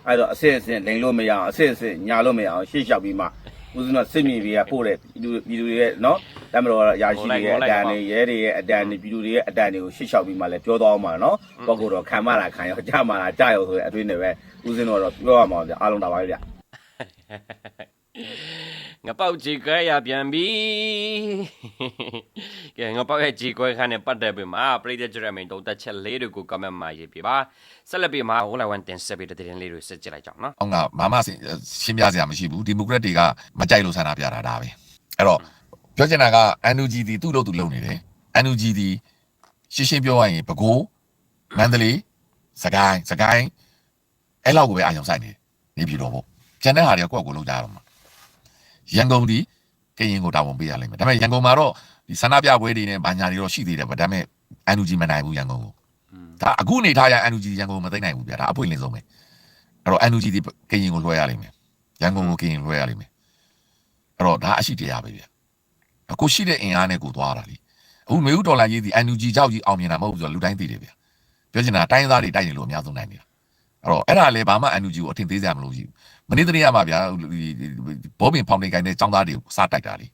အဲ့တော့အဆင့်အဆင့်လိမ့်လို့မရအောင်အဆင့်အဆင့်ညာလို့မရအောင်ရှေ့လျှောက်ပြီးမှဦးစင်းတို့စစ်မြေတွေကပို့တဲ့ပြည်သူပြည်သူတွေရဲ့နော်တမတော်ရာရှိတွေရဲ့အတန်တွေရဲတွေရဲ့အတန်တွေပြည်သူတွေရဲ့အတန်တွေကိုရှေ့လျှောက်ပြီးမှလည်းပြောတော့မှာနော်ပုဂ္ဂိုလ်တော့ခံမလားခံရောကြမှာလားကြရောဆိုတဲ့အတွေ့နဲ့ပဲဦးစင်းတို့တော့ပြောရမှာဗျအားလုံးတာပါပဲဗျ
ငါပေါက်ကြီးခွဲရပြန်ပြီကဲငါပေါက်ရဲ့ကြီးခွဲခန်းနဲ့ပတ်သက်ပြီးမှာပရိသတ်ကြရမယ်တုံးတက်ချက်လေးတွေကို comment မှာရေးပြပါဆက်လက်ပြီးမှာဟိုလာဝန်တင်ဆက်ပြီးတဲ့တင်လေးတွေစစ်ကြည့်လိုက်ကြအောင်နော်
အောင်ကဘာမှရှင်းပြစရာမရှိဘူးဒီမိုကရက်တွေကမကြိုက်လို့ဆန္ဒပြတာဒါပဲအဲ့တော့ပြောချင်တာက NUG ဒီသူ့လို့သူလုံနေတယ် NUG ဒီရှင်းရှင်းပြောရရင်ပဲခူးမန္တလေးစကိုင်းစကိုင်းအဲ့လောက်ကိုပဲအာရုံစိုက်နေနေပြီတော့ပေါ့ ကျန်တဲ့ဟာတွေကကိုယ့်ကိုယ်လုံကြရတော့မှာရန်ကုန်ဒီကရင်ကိုတာဝန်ပေးရလိမ့်မယ်ဒါပေမဲ့ရန်ကုန်မှာတော့ဒီဆန္ဒပြပွဲတွေနဲ့ဘာညာတွေတော့ရှိသေးတယ်ဗျဒါပေမဲ့ NUG မနိုင်ဘူးရန်ကုန်ကိုဒါအခုအနေထားရ NUG ရန်ကုန်မသိနိုင်ဘူးဗျာဒါအပွင့်လင်းဆုံးပဲအဲ့တော့ NUG ဒီကရင်ကိုလွှဲရလိမ့်မယ်ရန်ကုန်ကိုကရင်လွှဲရလိမ့်မယ်အဲ့တော့ဒါအရှိတရားပဲဗျာအခုရှိတဲ့အင်အားနဲ့ကိုသွားတာလीအခုမေဦးဒေါ်လာကြီးဒီ NUG ကြောက်ကြီးအောင်မြင်တာမဟုတ်ဘူးဆိုတော့လူတိုင်းသိတယ်ဗျာပြောချင်တာတိုင်းသားတွေတိုက်နေလို့အများဆုံးနိုင်နေတာအဲ့တော့အဲ့ဒါလည်းဘာမှ NUG ကိုအထင်သေးစရာမလိုဘူး မနေ့တနေ့ကမှဗျာဘောပင်ဖောင်ဒေးကိုင်းတဲ့ចောင်းသားတွေကိုစတိုက်တာလी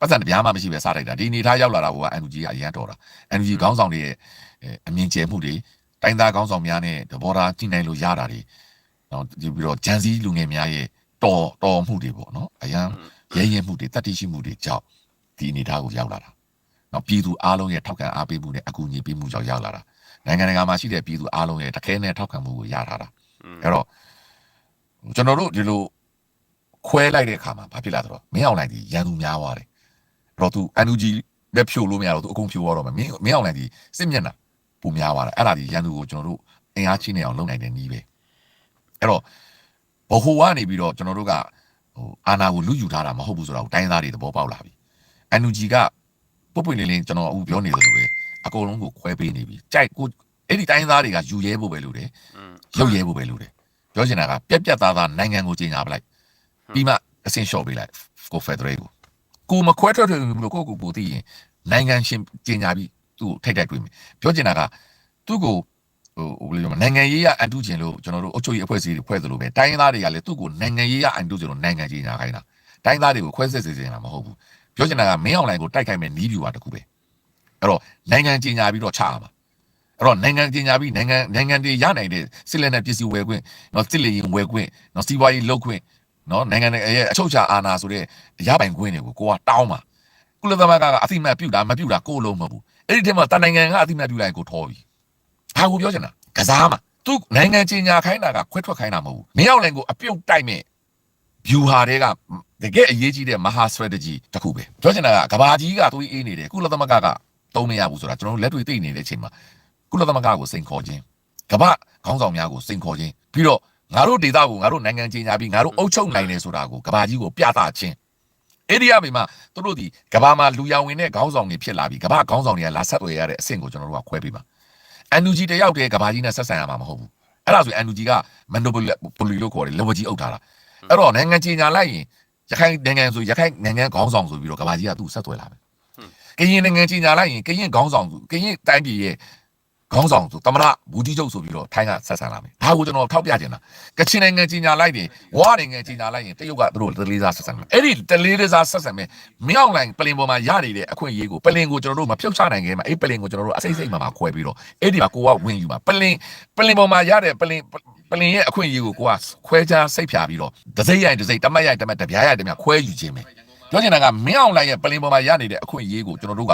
ပတ်စံတရားမှမရှိပဲစတိုက်တာဒီအနေထားရောက်လာတာက NUG ကအရန်တော်တာ NUG ခေါင်းဆောင်တွေရဲ့အမြင်ကျဲမှုတွေတိုင်းသားခေါင်းဆောင်များနဲ့သဘောထားကြည်နိုင်လို့ရတာတွေနော်ဒီပြီးတော့ဂျန်စီလူငယ်များရဲ့တော်တော်မှုတွေပေါ့နော်အရန်ရဲရဲမှုတွေတတိရှိမှုတွေကြောင့်ဒီအနေထားကိုရောက်လာတာနော်ပြည်သူအားလုံးရဲ့ထောက်ခံအားပေးမှုနဲ့အကူအညီပေးမှုကြောင့်ရောက်လာတာနိုင်ငံတကာမှာရှိတဲ့ပြည်သူအားလုံးရဲ့တခဲနဲ့ထောက်ခံမှုကိုရထားတာအဲ့တော့ ကျွန်တော်တို့ဒီလိုခွဲလိုက်တဲ့အခါမှာဘာဖြစ်လာသလဲမင်းအောင်လိုက်ဒီရန်သူများသွားတယ်အဲ့တော့သူ NUG ပဲဖြိုလို့မရတော့သူအကုန်ဖြိုရတော့မယ်မင်းမင်းအောင်လိုက်ဒီစစ်မျက်နှာပူများသွားတယ်အဲ့ဒါဒီရန်သူကိုကျွန်တော်တို့အင်အားချင်းနေအောင်လုပ်နိုင်တဲ့နည်းပဲအဲ့တော့ဘဟိုကနေပြီးတော့ကျွန်တော်တို့ကဟိုအာနာကိုလူယူထားတာမဟုတ်ဘူးဆိုတော့တိုင်းသားတွေသဘောပေါက်လာပြီအန်ယူဂျီကပုတ်ပွင့်လင်းလင်းကျွန်တော်အခုပြောနေတယ်လို့ပဲအကုန်လုံးကိုခွဲပေးနေပြီကြိုက်ကိုအဲ့ဒီတိုင်းသားတွေကယူရဲဖို့ပဲလို့တယ်
อืม
ရုပ်ရဲဖို့ပဲလို့တယ် ပြောချင်တာကပြက်ပြက်သားသားနိုင်ငံကိုကြီးညာပလိုက်ပြီးမှအဆင့်လျှော့ပေးလိုက်ကိုဖက်ဒရယ်ကိုကိုမခွဲထွက်ထွက်ဘူးလို့ကိုကိုပူသိရင်နိုင်ငံရှင်ကြီးညာပြီးသူ့ကိုထိတ်တိုက်တွေ့မယ်ပြောချင်တာကသူ့ကိုဟိုဟိုဘယ်လိုပြောမလဲနိုင်ငံရေးရအန်တုကျင်လို့ကျွန်တော်တို့အုပ်ချုပ်ရေးအဖွဲ့အစည်းတွေဖွဲ့သလိုပဲတိုင်းရင်းသားတွေကလည်းသူ့ကိုနိုင်ငံရေးရအန်တုကျင်လို့နိုင်ငံကြီးညာခိုင်းတာတိုင်းသားတွေကိုခွဲဆက်စေချင်တာမဟုတ်ဘူးပြောချင်တာကမင်းအောင်လိုင်ကိုတိုက်ခိုက်မဲ့နီးပြူပါတခုပဲအဲ့တော့နိုင်ငံကြီးညာပြီးတော့ချရမှာ အဲ့တော့နိုင်ငံကြီးညာပြီးနိုင်ငံနိုင်ငံတွေရနိုင်တဲ့စစ်လက်နက်ပစ္စည်းဝယ်ခွင့်နော်စစ်လေရင်ဝယ်ခွင့်နော်စီးပွားရေးလုပ်ခွင့်နော်နိုင်ငံရဲ့အချုပ်အခြာအာဏာဆိုတဲ့ရပိုင်ခွင့်တွေကိုကိုကတောင်းပါကုလသမဂ္ဂကအသိအမှတ်ပြုတာမပြုတာကိုယ်လုံးမဟုတ်ဘူးအဲ့ဒီထဲမှာတန်နိုင်ငံကအသိအမှတ်ပြုလိုက်ကိုထော်ပြီဘာကိုပြောချင်တာကစားမှာသူနိုင်ငံကြီးညာခိုင်းတာကခွဲထွက်ခိုင်းတာမဟုတ်ဘူးမင်းအောင်လည်းကိုအပြုတ်တိုက်မဲ့ view ဟာတွေကတကယ်အရေးကြီးတဲ့မဟာ strategy တစ်ခုပဲပြောချင်တာကကဘာကြီးကသွေးအေးနေတယ်ကုလသမဂ္ဂကသုံးမရဘူးဆိုတာကျွန်တော်တို့လက်တွေ့သိနေတဲ့အချိန်မှာ ကုလသမဂ္ဂကိုစိန်ခေါ်ခြင်းကမ္ဘာခေါင်းဆောင်များကိုစိန်ခေါ်ခြင်းပြီးတော့ငါတို့ဒေသကိုငါတို့နိုင်ငံချင်းညာပြီးငါတို့အုပ်ချုပ်နိုင်တယ်ဆိုတာကိုကမ္ဘာကြီးကိုပြသခြင်းအဲ့ဒီအပြင်မှာသူတို့ဒီကမ္ဘာမှာလူရောင်ဝင်တဲ့ခေါင်းဆောင်တွေဖြစ်လာပြီးကမ္ဘာခေါင်းဆောင်တွေကလာဆက်သွယ်ရတဲ့အဆင့်ကိုကျွန်တော်တို့ကခွဲပေးပါ NUG တယောက်တည်းကမ္ဘာကြီးနဲ့ဆက်ဆံရမှာမဟုတ်ဘူးအဲ့ဒါဆို NUG ကမန်နိုပိုလီလို့ခေါ်တယ်လောဘကြီးအုပ်ထားတာအဲ့တော့နိုင်ငံချင်းညာလိုက်ရင်ရခိုင်နိုင်ငံဆိုရခိုင်နိုင်ငံခေါင်းဆောင်ဆိုပြီးတော့ကမ္ဘာကြီးကသူ့ဆက်သွယ်လာမယ်ကရင်နိုင်ငံချင်းညာလိုက်ရင်ကရင်ခေါင်းဆောင်ဆိုကရင်တိုင်းပြည်ရဲ့ ခေါင်းဆောင်ဆိုတမရဘူးကြီးချုပ်ဆိုပြီးတော့ထိုင်းကဆက်ဆံလာမယ်။ဒါကိုကျွန်တော်ထောက်ပြချင်တာ။ကချင်နိုင်ငံကြီးညာလိုက်တယ်၊ဝါနိုင်ငံကြီးညာလိုက်ရင်တရုတ်ကသူတို့တလေးစားဆက်ဆံမယ်။အဲ့ဒီတလေးစားဆက်ဆံမယ်။မြောက်လိုင်းပလင်ပေါ်မှာရနေတဲ့အခွင့်အရေးကိုပလင်ကိုကျွန်တော်တို့မဖြုတ်ချနိုင်ခင်မှာအဲ့ပလင်ကိုကျွန်တော်တို့အစိမ့်စိမ့်မှမှာခွဲပြီးတော့အဲ့ဒီမှာကိုကဝင်ယူမှာပလင်ပလင်ပေါ်မှာရတဲ့ပလင်ပလင်ရဲ့အခွင့်အရေးကိုကိုကခွဲခြားစိတ်ဖြာပြီးတော့ဒစိမ့်ရိုင်ဒစိမ့်တမတ်ရိုင်တမတ်တပြားရိုင်တပြားခွဲယူခြင်းပဲ။ပြောချင်တာကမြောက်လိုင်းရဲ့ပလင်ပေါ်မှာရနေတဲ့အခွင့်အရေးကိုကျွန်တော်တို့က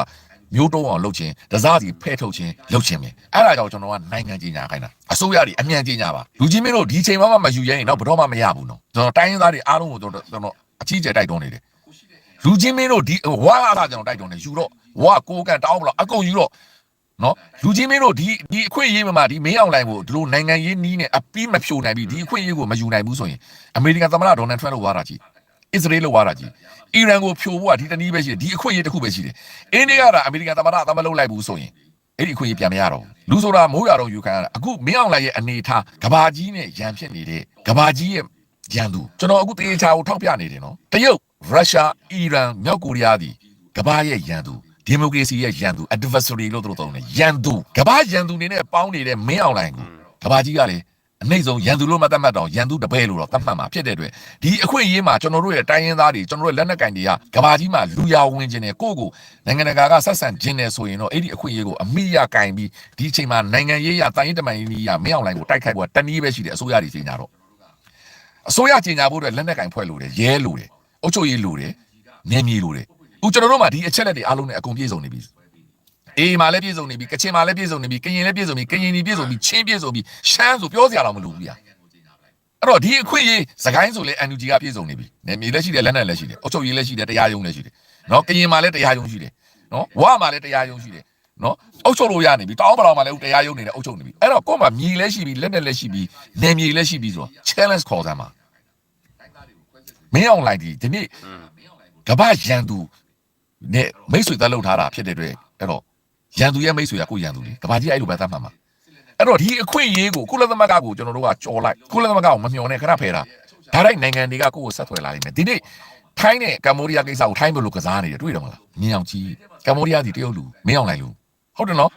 မျိုးတုံးအောင်လုပ်ခြင်းတစားစီဖဲထုတ်ခြင်းလုပ်ခြင်းပဲအဲ့ဒါကြောင့်ကျွန်တော်ကနိုင်ငံကြီးညာခိုင်းတာအစိုးရတွေအမြန်ကြီးညာပါလူကြီးမင်းတို့ဒီချိန်မှမယူရဲရင်တော့ဘယ်တော့မှမရဘူးနော်ကျွန်တော်တိုင်းရင်းသားတွေအားလုံးကိုကျွန်တော်ကျွန်တော်အကြီးကျယ်တိုက်တွန်းနေတယ်လူကြီးမင်းတို့ဒီဝါအားကျွန်တော်တိုက်တွန်းနေယူတော့ဝါကိုကန်တောင်းမလို့အကုန်ယူတော့နော်လူကြီးမင်းတို့ဒီဒီအခွင့်အရေးမှာဒီမင်းအောင်လိုင်ကိုဒီလိုနိုင်ငံရေးနီးနဲ့အပီးမဖြိုနိုင်ပြီဒီအခွင့်အရေးကိုမယူနိုင်ဘူးဆိုရင်အမေရိကန်သမ္မတဒေါ်နယ်ထရန့်လို့ဝါတာကြီးအစ္စရေးလို့ဝါတာကြီး အီရန်ကိုဖြိုဖို့ကဒီတနည်းပဲရှိတယ်ဒီအခွင့်အရေးတစ်ခုပဲရှိတယ်အိန္ဒိယကအမေရိကန်သမ္မတအသမလုပ်လိုက်ဘူးဆိုရင်အဲ့ဒီအခွင့်အရေးပြန်မရတော့ဘူးလူဆိုတာမိုးရတော့ယူခံရတာအခုမင်းအောင်လှိုင်ရဲ့အနေထားကဘာကြီးနဲ့ရန်ဖြစ်နေတဲ့ကဘာကြီးရဲ့ရန်သူကျွန်တော်အခုတေချာကိုထောက်ပြနေတယ်နော်တရုတ်ရုရှားအီရန်မြောက်ကိုရီးယားဒီကဘာရဲ့ရန်သူဒီမိုကရေစီရဲ့ရန်သူ adversary လို့သူတို့သုံးတယ်ရန်သူကဘာရန်သူနေနဲ့ပေါင်းနေတဲ့မင်းအောင်လှိုင်ကိုကဘာကြီးကလေ အနှိမ့်ဆုံးရန်သူလို့မသတ်မှတ်တော့ရန်သူတပည့်လို့တော့သတ်မှတ်မှာဖြစ်တဲ့အတွက်ဒီအခွင့်အရေးမှာကျွန်တော်တို့ရဲ့တိုင်းရင်းသားတွေကျွန်တော်တို့လက်နက်ကင်တွေကကဘာကြီးမှာလူရဝင်ခြင်းနဲ့ကိုယ့်ကိုနိုင်ငံတကာကဆက်ဆံခြင်းနဲ့ဆိုရင်တော့အဲ့ဒီအခွင့်အရေးကိုအမိရကင်ပြီးဒီအချိန်မှာနိုင်ငံရေးရတိုင်းရင်းတမန်ရေးရမင်းအောင်လိုင်းကိုတိုက်ခိုက်ဖို့တနည်းပဲရှိတယ်အစိုးရတွေကြီးညာတော့အစိုးရကြီးညာဖို့အတွက်လက်နက်ကင်ဖွဲ့လို့တယ်ရဲလို့တယ်အုပ်ချုပ်ရေးလို့တယ်နေမြေလို့တယ်အခုကျွန်တော်တို့မှာဒီအချက်လက်တွေအားလုံးနဲ့အကုန်ပြည့်စုံနေပြီ အေးမာလည်းပြည့်စုံနေပြီကချင်မာလည်းပြည့်စုံနေပြီကရင်လည်းပြည့်စုံပြီကရင်နီပြည့်စုံပြီချင်းပြည့်စုံပြီရှမ်းဆိုပြောစရာတော့မလိုဘူးဗျာအဲ့တော့ဒီအခွင့်အရေးစကိုင်းဆိုလဲ NUG ကပြည့်စုံနေပြီနေမြေလည်းရှိတယ်လက်နက်လည်းရှိတယ်အုပ်ချုပ်ရေးလည်းရှိတယ်တရားရုံးလည်းရှိတယ်နော်ကရင်မာလည်းတရားရုံးရှိတယ်နော်ဝါမာလည်းတရားရုံးရှိတယ်နော်အုပ်ချုပ်လို့ရနေပြီတောင်းပလောင်မှာလည်းတရားရုံးနေတယ်အုပ်ချုပ်နေပြီအဲ့တော့ကို့မှာမြေလည်းရှိပြီလက်နက်လည်းရှိပြီနေမြေလည်းရှိပြီဆိုတော့ challenge ခေါ်စမ်းပါမင်းအောင်လိုက်ဒီဒီနေ့ကမ္ဘာရန်သူနဲ့မိတ်ဆွေတက်လောက်ထားတာဖြစ်တဲ့အတွက်အဲ့တော့ ရန်သူရဲ့မိတ်ဆွေကကိုရန်သူလေကဘာကြီးအဲ့လိုပဲသတ်မှတ်မှာအဲ့တော့ဒီအခွင့်အရေးကိုကုလသမဂ္ဂကိုကျွန်တော်တို့ကကြော်လိုက်ကုလသမဂ္ဂကိုမမျှော်နဲ့ခဏဖယ်တာဒါတိုင်းနိုင်ငံတွေကကိုယ့်ကိုဆက်သွယ်လာလိမ့်မယ်ဒီနေ့ထိုင်းနဲ့ကမ္ဘောဒီးယားကိစ္စကိုထိုင်းဘယ်လိုကစားနေတယ်တွေ့တယ်မလားမြင်အောင်ကြည့်ကမ္ဘောဒီးယားဒီတရုတ်လူမင်းအောင်လိုက်လူဟုတ်တယ်နော်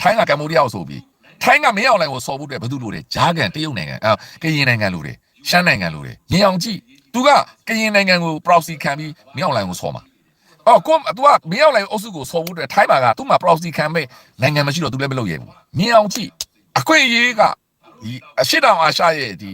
ထိုင်းကကမ္ဘောဒီးယားကိုဆိုပြီးထိုင်းကမင်းအောင်လိုက်ကိုစော်ဖို့အတွက်ဘယ်သူလို့လဲဂျာကန်တရုတ်နိုင်ငံအဲကရင်နိုင်ငံလူတွေရှမ်းနိုင်ငံလူတွေမြင်အောင်ကြည့်သူကကရင်နိုင်ငံကို proxy ခံပြီးမင်းအောင်လိုက်ကိုစော်မှာ အော်ကိုသူကမင်းအောင်လိုက်အုပ်စုကိုဆော်ဖို့အတွက်ထိုင်းမှာကသူ့မှာ proxy ခံမဲ့နိုင်ငံမရှိတော့သူလည်းမလုပ်ရဘူးမြင်အောင်ကြည့်အခွင့်အရေးကဒီအရှိတောင်အာရှရဲ့ဒီ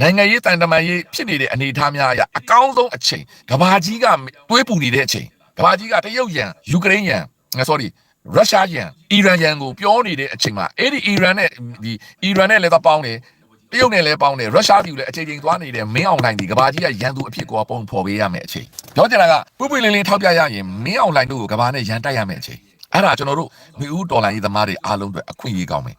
နိုင်ငံရေးတန်တမာရေးဖြစ်နေတဲ့အနေအထားများအရအကောင်းဆုံးအချိန်ကဘာကြီးကတွေးပူနေတဲ့အချိန်ကဘာကြီးကတရုတ်ရန်ယူကရိန်းရန် sorry ရုရှားရန်အီရန်ရန်ကိုပြောနေတဲ့အချိန်မှာအဲ့ဒီအီရန်နဲ့ဒီအီရန်နဲ့လည်းတော့ပေါင်းတယ် တရုတ်နဲ့လည်းပေါင်းတယ်ရုရှားပြည်လည်းအချိန်ချင်းသွားနေတဲ့မင်းအောင်လှိုင်ဒီကဘာကြီးကရန်သူအဖြစ်ကိုပုံဖော်ပေးရမယ်အချိန်ပြောချင်တာကပွပွလင်းလင်းထောက်ပြရရင်မင်းအောင်လှိုင်တို့ကိုကဘာနဲ့ရန်တိုက်ရမယ်အချိန်အဲ့ဒါကျွန်တော်တို့မိဦးတော်လိုင်းရေးသမားတွေအားလုံးအတွက်အခွင့်အရေးကောင်းမယ်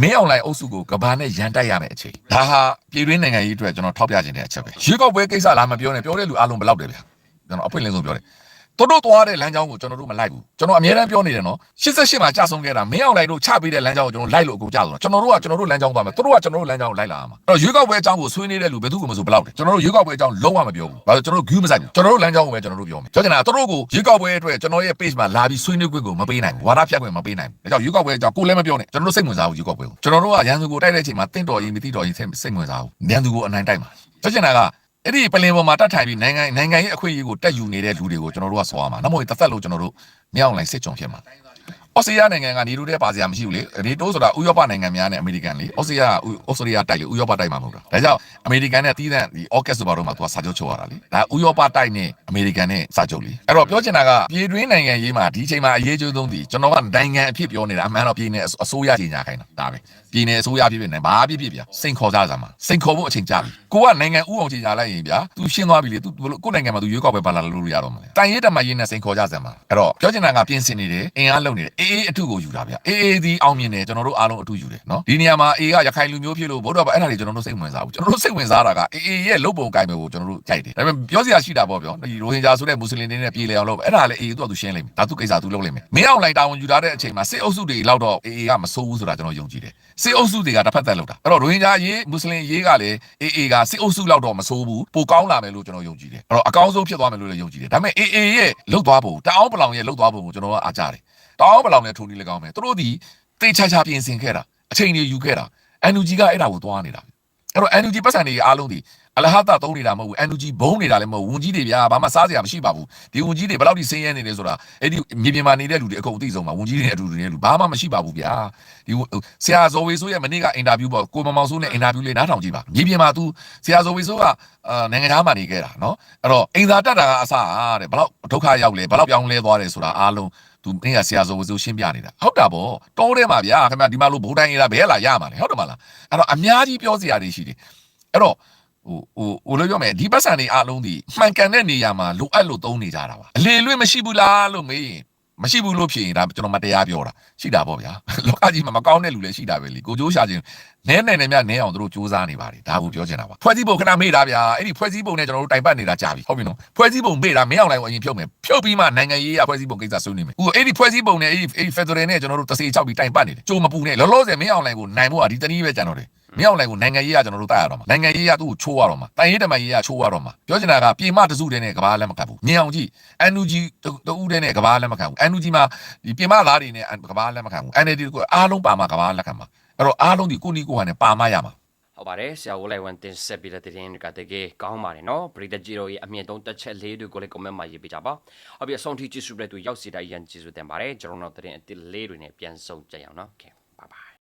မင်းအောင်လိုင်အုပ်စုကိုကဘာနဲ့ရန်တိုက်ရမယ်အချိန်ဒါဟာပြည်တွင်းနိုင်ငံရေးအတွက်ကျွန်တော်ထောက်ပြခြင်းတဲ့အချက်ပဲရွေးကောက်ပွဲကိစ္စလားမပြောနဲ့ပြောတဲ့လူအလုံးဘယ်လောက်တယ်ဗျာကျွန်တော်အဖွင့်လင်းဆုံးပြောတယ် တို့တို့သွားတဲ့လမ်းကြောင်းကိုကျွန်တော်တို့မလိုက်ဘူးကျွန်တော်အများအားပြောနေတယ်နော်88မှာကြာဆုံးခဲ့တာမင်းအောင်လိုင်တို့ချပေးတဲ့လမ်းကြောင်းကိုကျွန်တော်လိုက်လို့အကုန်ကြာဆုံးကျွန်တော်တို့ကကျွန်တော်တို့လမ်းကြောင်းသွားမယ်တို့ကကျွန်တော်တို့လမ်းကြောင်းကိုလိုက်လာရမှာအဲ့တော့ရွေးကောက်ပွဲအကြောင်းကိုဆွေးနေတဲ့လူဘယ်သူမှမဆိုဘယ်လောက်တယ်ကျွန်တော်တို့ရွေးကောက်ပွဲအကြောင်းလုံးဝမပြောဘူးဘာလို့ကျွန်တော်တို့ view မဆိုင်ဘူးကျွန်တော်တို့လမ်းကြောင်းကိုပဲကျွန်တော်တို့ပြောမယ်ပြောချင်တာတို့တို့ကိုရွေးကောက်ပွဲအတွက်ကျွန်တော်ရဲ့ page မှာလာပြီးဆွေးနွေးခွင့်ကိုမပေးနိုင်ဘူးဝါဒဖြတ်ခွင့်မပေးနိုင်ဘူးဒါကြောင့်ရွေးကောက်ပွဲအကြောင်းကိုလည်းမပြောနဲ့ကျွန်တော်တို့စိတ်ဝင်စားဘူးရွေးကောက်ပွဲကိုကျွန်တော်တို့ကရန်သူကိုတိုက်တဲ့အချိန်မှာတင့်တော်ရင်မသိတော်ရင်စိတ်ဝင်စားဘူးရန်သူကိုအနိုင်တိုက်မှာပြောချင်တာက အဲ့ဒီပလင်ပေါ်မှာတတ်ထိုင်ပြီးနိုင်ငံနိုင်ငံရေးအခွင့်အရေးကိုတက်ယူနေတဲ့လူတွေကိုကျွန်တော်တို့ကဆော်ရမှာ။နောက်မှတစ်သက်လို့ကျွန်တော်တို့မြောက်လိုက်စစ်ကြုံဖြစ်မှာ။ဩစတြေးလျနိုင်ငံကနေတိုးတဲ့ပါစရာမရှိဘူးလေ။နေတိုးဆိုတာဥရောပနိုင်ငံများနဲ့အမေရိကန်လေ။ဩစတြေးလျဩစတြေးလျတိုက်လေဥရောပတိုက်မှာမဟုတ်တာ။ဒါကြောင့်အမေရိကန်နဲ့တီးတဲ့ဒီဩဂတ်ဆိုပါတော့မှသူကစာချုပ်ချုပ်ရတာလေ။ဒါဥရောပတိုက်နဲ့အမေရိကန်နဲ့စာချုပ်လေ။အဲ့တော့ပြောချင်တာကပြည်တွင်းနိုင်ငံရေးမှာဒီချိန်မှာအရေးကြီးဆုံးဒီကျွန်တော်ကနိုင်ငံအဖြစ်ပြောနေတာအမှန်တော့ပြည်နယ်အစိုးရကြီးညာခိုင်းတာဒါပဲ။ ပြည်နယ်အစိုးရဖြစ်ဖြစ်နေဘာဖြစ်ဖြစ်ဗျာစိန်ခေါ်ကြစမ်းပါစိန်ခေါ်ဖို့အချိန်ကြာပြီ။ကိုကနိုင်ငံဥအောင်ကြီးညာလိုက်ရင်ဗျာ။ तू ရှင်းသွားပြီလေ။ तू ကိုယ်နိုင်ငံမှာ तू ရွေးကောက်ပွဲပါလာလို့ရတော့မလဲ။တိုင်ရေးတမရေးနဲ့စိန်ခေါ်ကြစမ်းပါ။အဲ့တော့ပြောချင်တာကပြင်ဆင်နေတယ်အင်အားလုံးနေတယ်အေးအေးအထုကိုယူတာဗျာအေးအေးဒီအောင်မြင်တယ်ကျွန်တော်တို့အားလုံးအထုယူတယ်နော်ဒီနေရာမှာအေးကရခိုင်လူမျိုးဖြစ်လို့ဘုရားဘာအဲ့ဒါတွေကျွန်တော်တို့စိတ်ဝင်စားဘူးကျွန်တော်တို့စိတ်ဝင်စားတာကအေးအေးရဲ့လုပ်ပုံကိုင်ပုံကိုကျွန်တော်တို့ကြိုက်တယ်ဒါပေမဲ့ပြောစရာရှိတာပေါ့ဗျာဒီရိုဟင်ဂျာဆိုတဲ့မွတ်စလင်တွေနဲ့ပြည်လည်အောင်လုပ်အဲ့ဒါလည်းအေးသူကသူရှင်းလိမ့်မယ်ဒါသူကိစ္စသူလုပ်လိမ့်မယ်မင်းအောင်လိုက်တာဝန်ယူထားတဲ့အချိန်မှာစစ်အုပ်စုတွေလောက်တော့အေးအေးကမဆိုးဘူးဆိုတာကျွန်တော်ယုံကြည်တယ် စစ်အုပ်စုတွေကတစ်ဖက်သက်လုပ်တာအဲ့တော့ရိုဟင်ဂျာရေးမွတ်စလင်ရေးကလည်းအေးအေးကစစ်အုပ်စုလောက်တော့မဆိုးဘူးပိုကောင်းလာမယ်လို့ကျွန်တော်ယုံကြည်တယ်အဲ့တော့အကောင်းဆုံးဖြစ်သွားမယ်လို့လည်းယုံကြည်တယ်ဒါပေမဲ့အေးအေးရဲ့လှုပ်သွားပုံတအောင်ပလောင်ရဲ့လှုပ်သွားပုံကိုကျွန်တော်ကအားကြတယ်တအောင်ပလောင်နဲ့ထုံနေလည်းကောင်းမယ်သူတို့ဒီတေချာချာပြင်ဆင်ခဲ့တာအချိန်ကြီးယူခဲ့တာ NUG ကအဲ့ဒါကိုသွားနေတာအဲ့တော့ NUG ပတ်စံတွေအားလုံးဒီ အလဟတာသုံးနေတာမဟုတ်ဘူး NUG ဘုံနေတာလည်းမဟုတ်ဝန်ကြီးတွေဗျာဘာမှစားစရာမရှိပါဘူးဒီဝန်ကြီးတွေဘယ်လောက်ထိဆင်းရဲနေလဲဆိုတာအဲ့ဒီမြေပြင်မှာနေတဲ့လူတွေအကုန်အသိဆုံးပါဝန်ကြီးတွေနဲ့အတူတူနေတဲ့လူဘာမှမရှိပါဘူးဗျာဒီဆရာဇော်ဝေဆိုးရဲ့မနေ့ကအင်တာဗျူးပေါ့ကိုမမောင်ဆိုးနဲ့အင်တာဗျူးလေးနားထောင်ကြည့်ပါမြေပြင်မှာ तू ဆရာဇော်ဝေဆိုးကအာနိုင်ငံသားမှနေခဲ့တာနော်အဲ့တော့အင်သာတက်တာကအစအားတဲ့ဘယ်လောက်ဒုက္ခရောက်လဲဘယ်လောက်ပြောင်းလဲသွားတယ်ဆိုတာအားလုံးသူမင်းကဆရာဇော်ဝေဆိုးရှင်းပြနေတာဟုတ်တာပေါ့တောထဲမှာဗျာခင်ဗျဒီမှာလို့ဘိုးတိုင်းရေးတာဘယ်လာရမှာလဲဟုတ်တယ်မလားအဲ့တော့အများကြီးပြောစရာတွေရှိတယ်အဲ့တော့ ဟိုဟိုဟိုလိုပြောမယ်ဒီပတ်စံတွေအားလုံးဒီမှန်ကန်တဲ့နေရာမှာလိုအပ်လို့သုံးနေကြတာပါအလေလွင့်မရှိဘူးလားလို့မေးရင်မရှိဘူးလို့ဖြစ်ရင်ဒါကျွန်တော်မတရားပြောတာရှိတာပေါ့ဗျာလောကကြီးမှာမကောင်းတဲ့လူလည်းရှိတာပဲလေကိုကြိုးရှာခြင်းနဲနဲနဲ့မြနဲအောင်တို့စူးစမ်းနေပါတယ်ဒါကိုပြောချင်တာပါဖွဲ့စည်းပုံခဏမေးတာဗျာအဲ့ဒီဖွဲ့စည်းပုံနဲ့ကျွန်တော်တို့တိုင်ပတ်နေတာကြာပြီဟုတ်ပြီနော်ဖွဲ့စည်းပုံမေးတာမင်းအောင်လိုက်ကိုအရင်ဖြုတ်မယ်ဖြုတ်ပြီးမှနိုင်ငံရေးအဖွဲ့စည်းပုံကိစ္စဆွေးနွေးမယ်ဟိုအဲ့ဒီဖွဲ့စည်းပုံနဲ့အဲ့ဒီအဲ့ဒီ Federal နဲ့ကျွန်တော်တို့တစေချောက်ပြီးတိုင်ပတ်နေတယ်ကြိုးမပူနဲ့လောလောဆယ်မင်းအောင်လိုက်ကိုနိုင်ဖို့ကဒီတနည်းပဲကြံတော့တယ် မင်းအောင်လိုက်ကိုနိုင်ငံရေးကကျွန်တော်တို့တိုက်ရတော့မှာနိုင်ငံရေးကသူ့ကိုချိုးရတော့မှာတိုင်ရေးတမန်ရေးကချိုးရတော့မှာပြောချင်တာကပြေမတစုတဲ့နဲ့ကဘာလက်မခံဘူးမြင်အောင်ကြည့် NUG တူဦးတဲ့နဲ့ကဘာလက်မခံဘူး NUG မှာဒီပြေမသားတွေနဲ့ကဘာလက်မခံဘူး NLD ကိုအားလုံးပါမှာကဘာလက်ခံမှာအဲ့တော့အားလုံးဒီကိုနီကိုဟန်နဲ့ပါမရမှာ
ဟုတ်ပါတယ်ဆရာဝလိုက်ဝန်တင်ဆက်ပြီးတဲ့တင်ကတကယ်ကောင်းပါတယ်နော်ပရိသတ်ကြီးတို့ရဲ့အမြင့်ဆုံးတက်ချက်လေးတွေကိုလည်း comment မှာရေးပေးကြပါဟုတ်ပြီအဆုံးထိကြည့်စုတဲ့သူရောက်စီတိုင်းရန်ကြည့်စုတင်ပါတယ်ကျွန်တော်တို့တင်အစ်စ်လေးတွေနဲ့ပြန်ဆုံးကြရအောင်နော် okay